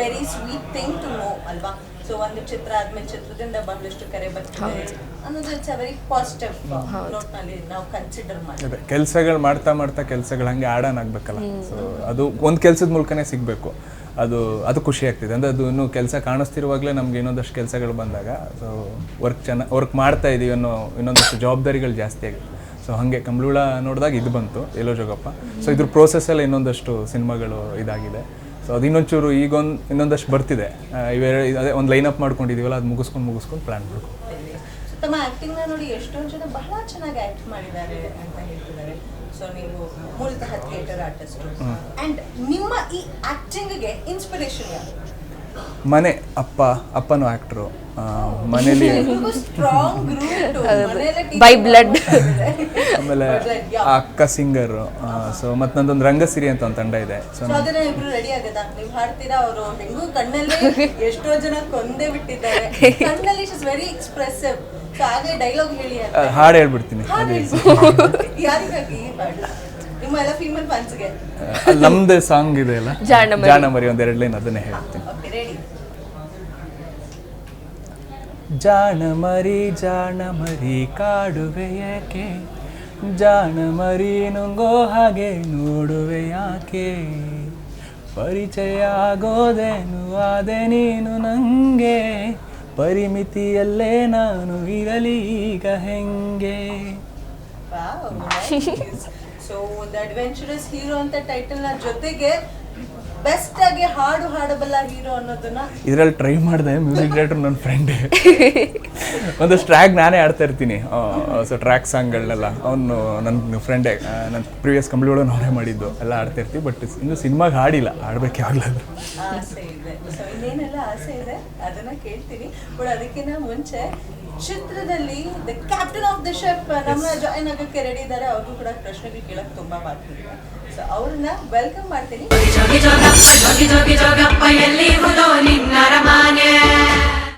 Very sweet thing to know ಅಲ್ವಾ? ಸೊ ಒಂದು ಚಿತ್ರ ಆದ್ಮೇಲೆ ಚಿತ್ರದಿಂದ ಬಹಳಷ್ಟು ಕರೆ ಬರ್ತದೆ ಅನ್ನೋದು ಇಟ್ಸ್ ವೆರಿ ಪಾಸಿಟಿವ್ ನೋಟ್ನಲ್ಲಿ ನಾವು ಕನ್ಸಿಡರ್ ಮಾಡಿ ಅದೇ ಕೆಲಸಗಳು ಮಾಡ್ತಾ ಮಾಡ್ತಾ ಕೆಲಸಗಳು ಹಂಗೆ ಆಡನ್ ಆಗ್ಬೇಕಲ್ಲ. ಸೊ ಅದು ಒಂದು ಕೆಲಸದ ಮೂಲಕನೇ ಸಿಗಬೇಕು. ಅದು ಅದು ಖುಷಿ ಆಗ್ತಿದೆ. ಅಂದರೆ ಅದು ಇನ್ನೂ ಕೆಲಸ ಕಾಣಿಸ್ತಿರುವಾಗಲೇ ನಮ್ಗೆ ಇನ್ನೊಂದಷ್ಟು ಕೆಲಸಗಳು ಬಂದಾಗ. ಸೊ ವರ್ಕ್ ಚೆನ್ನಾಗಿ ವರ್ಕ್ ಮಾಡ್ತಾ ಇದೀವಿ ಅನ್ನೋ ಇನ್ನೊಂದಷ್ಟು ಜವಾಬ್ದಾರಿಗಳು ಜಾಸ್ತಿ ಆಗುತ್ತೆ. ಸೊ ಹಾಗೆ ಕಂಬ್ಳೂಳ ನೋಡಿದಾಗ ಇದು ಬಂತು ಎಲ್ಲೋ ಜೋಗಪ್ಪ. ಸೊ ಇದ್ರ ಪ್ರೋಸೆಸ್ಸೆಲ್ಲ ಇನ್ನೊಂದಷ್ಟು ಸಿನಿಮಾಗಳು ಇದಾಗಿದೆ. ಸೊ ಅದು ಇನ್ನೊಂಚೂರು ಈಗೊಂದು ಇನ್ನೊಂದಷ್ಟು ಬರ್ತಿದೆ. ಇವೇ ಇವೆರಡು ಅದೇ ಒಂದು ಲೈನ್ ಅಪ್ ಮಾಡ್ಕೊಂಡಿದ್ದೀವಲ್ಲ ಅದು ಮುಗಿಸ್ಕೊಂಡು ಮುಗಿಸ್ಕೊಂಡು ಪ್ಲ್ಯಾನ್ ಮಾಡಬೇಕು ತಮ್ಮ ಆ್ಯಕ್ಟಿಂಗ್ನ ನೋಡಿ ಎಷ್ಟೊಂದು ಜನ ಬಹಳ ಚೆನ್ನಾಗಿ ಆಕ್ಟ್ ಮಾಡಿದ್ದಾರೆ ಅಂತ ಹೇಳ್ತಿದ್ದಾರೆ. ಸೊ ನೀವು ಮೂಲತಃ ಥಿಯೇಟರ್ ಆರ್ಟಿಸ್ಟ್ ಅಂಡ್ ನಿಮ್ಮ ಈ ಆ್ಯಕ್ಟಿಂಗ್ಗೆ ಇನ್ಸ್ಪಿರೇಷನ್ ಯಾರು? ಮನೆ ಅಪ್ಪ ಅಪ್ಪನೂ ಆ್ಯಕ್ಟ್ರು ಮನೇಲಿ ಬೈ ಬ್ಲಡ್ blood. ಆಮೇಲೆ ಆ ಅಕ್ಕ ಸಿಂಗರ್ ಸೊ ಮತ್ತೆ ನಂದೊಂದು ರಂಗಸಿರಿ ಅಂತ ಒಂದು ತಂಡ ಇದೆ. ಸೊ ಸೊ ಅದನ್ನ ರೆಡಿ ಆಗದ? ನೀವು ಹಾಡ್ತೀರಾ ಅವರು? ಹೆಂಗೂ ಕಣ್ಣಲ್ಲಿ ಎಷ್ಟೋ ಜನ ಕೊಂದೇ ಬಿಟ್ಟಿದ್ದಾರೆ. ಕಣ್ಣಲ್ಲಿ ಇಸ್ ವೆರಿ ಎಕ್ಸ್ಪ್ರೆಸಿವ್ ಸೊ ಹಾಗೆ ಡೈಲಾಗ್ ಹೇಳಿ ಅಂತ. ಹಾಡು ಹೇಳ್ಬಿಡ್ತೀನಿ. ಅದೇ. ಯಾರಿಗಾಗಿ ಈ ಹಾಡು ನಿಮ್ಮ ಎಲ್ಲ ಫೀಮೇಲ್ ಫ್ಯಾನ್ಸ್ಗೆ ನಮ್ದೇ ಸಾಂಗ್ ಇದೆ ಅಲ್ಲ? ಜಾಣಮರಿ. ಜಾಣಮರಿ ಒಂದೆರಡು ಲೈನ್ ಅದನ್ನೇ ಹೇಳ್ತೀನಿ. ರೆಡಿ ಜಾಣಮರಿ ಜಾಣಮರಿ ಕಾಡುವೆ ಯಾಕೆ? ಜಾಣಮರಿ ನುಂಗೋ ಹಾಗೆ ನೋಡುವೆ ಯಾಕೆ? ಪರಿಚಯ ಆಗೋದೇನು ಆದೆ ನೀನು ನಂಗೆ? ಪರಿಮಿತಿಯಲ್ಲೇ ನಾನು ಇರಲಿ ಈಗ ಹೆಂಗೆ? ಸೊ ಒಂದು ಅಡ್ವೆಂಚರಸ್ ಹೀರೋ ಅಂತ ಟೈಟಲ್ನ ಜೊತೆಗೆ ಬೆಸ್ಟ್ ಆಗಿ ಹಾಡು ಹಾಡಬಲ್ಲ ಹೀರೋ ಅನ್ನೋದನ್ನ ಇದರಲ್ಲಿ ಟ್ರೈ ಮಾಡಿದೆ ಮ್ಯೂಸಿಕ್ ಡೈರೆಕ್ಟರ್ ನನ್ನ ಫ್ರೆಂಡ್ ಒಂದು ಟ್ರ್ಯಾಕ್ ನಾನೇ ಆಡ್ತಾ ಇರ್ತೀನಿ. ಸೊ ಟ್ರ್ಯಾಕ್ ಸಾಂಗ್ಗಳನ್ನೆಲ್ಲ ಅವನು ನನ್ನ ಫ್ರೆಂಡೇ ನನ್ನ ಪ್ರೀವಿಯಸ್ ಕಂಪ್ನಿಗಳು ಅವರೇ ಮಾಡಿದ್ದು. ಎಲ್ಲ ಆಡ್ತಾ ಇರ್ತೀವಿ ಬಟ್ ಇನ್ನು ಸಿನಿಮಾಗೆ ಹಾಡಿಲ್ಲ. ಆಡ್ಬೇಕು ಯಾವಾಗಲಾದ್ರು ಆಸೆ ಇದೆ. ಸೊ ಇನ್ನೇನೆಲ್ಲ ಆಸೆ ಇದೆ? ಅದನ್ನ ಕೇಳ್ತೀನಿ. ಬಟ್ ಅದಕ್ಕಿಂತ ಮುಂಚೆ ಚಿತ್ರದಲ್ಲಿ the captain of the chef ನಮ್ಮ ಜಾಯಿನ್ ಆಗಕ್ಕೆ ರೆಡಿ ಇದ್ದಾರೆ ಅವ್ರಿಗೂ ಕೂಡ ಪ್ರಶ್ನೆಗಳು ಕೇಳಕ್ಕೆ ತುಂಬಾ ಬಾಕಿ ಇದೆ ಸೊ ಅವ್ರನ್ನ ವೆಲ್ಕಮ್ ಮಾಡ್ತೀನಿ.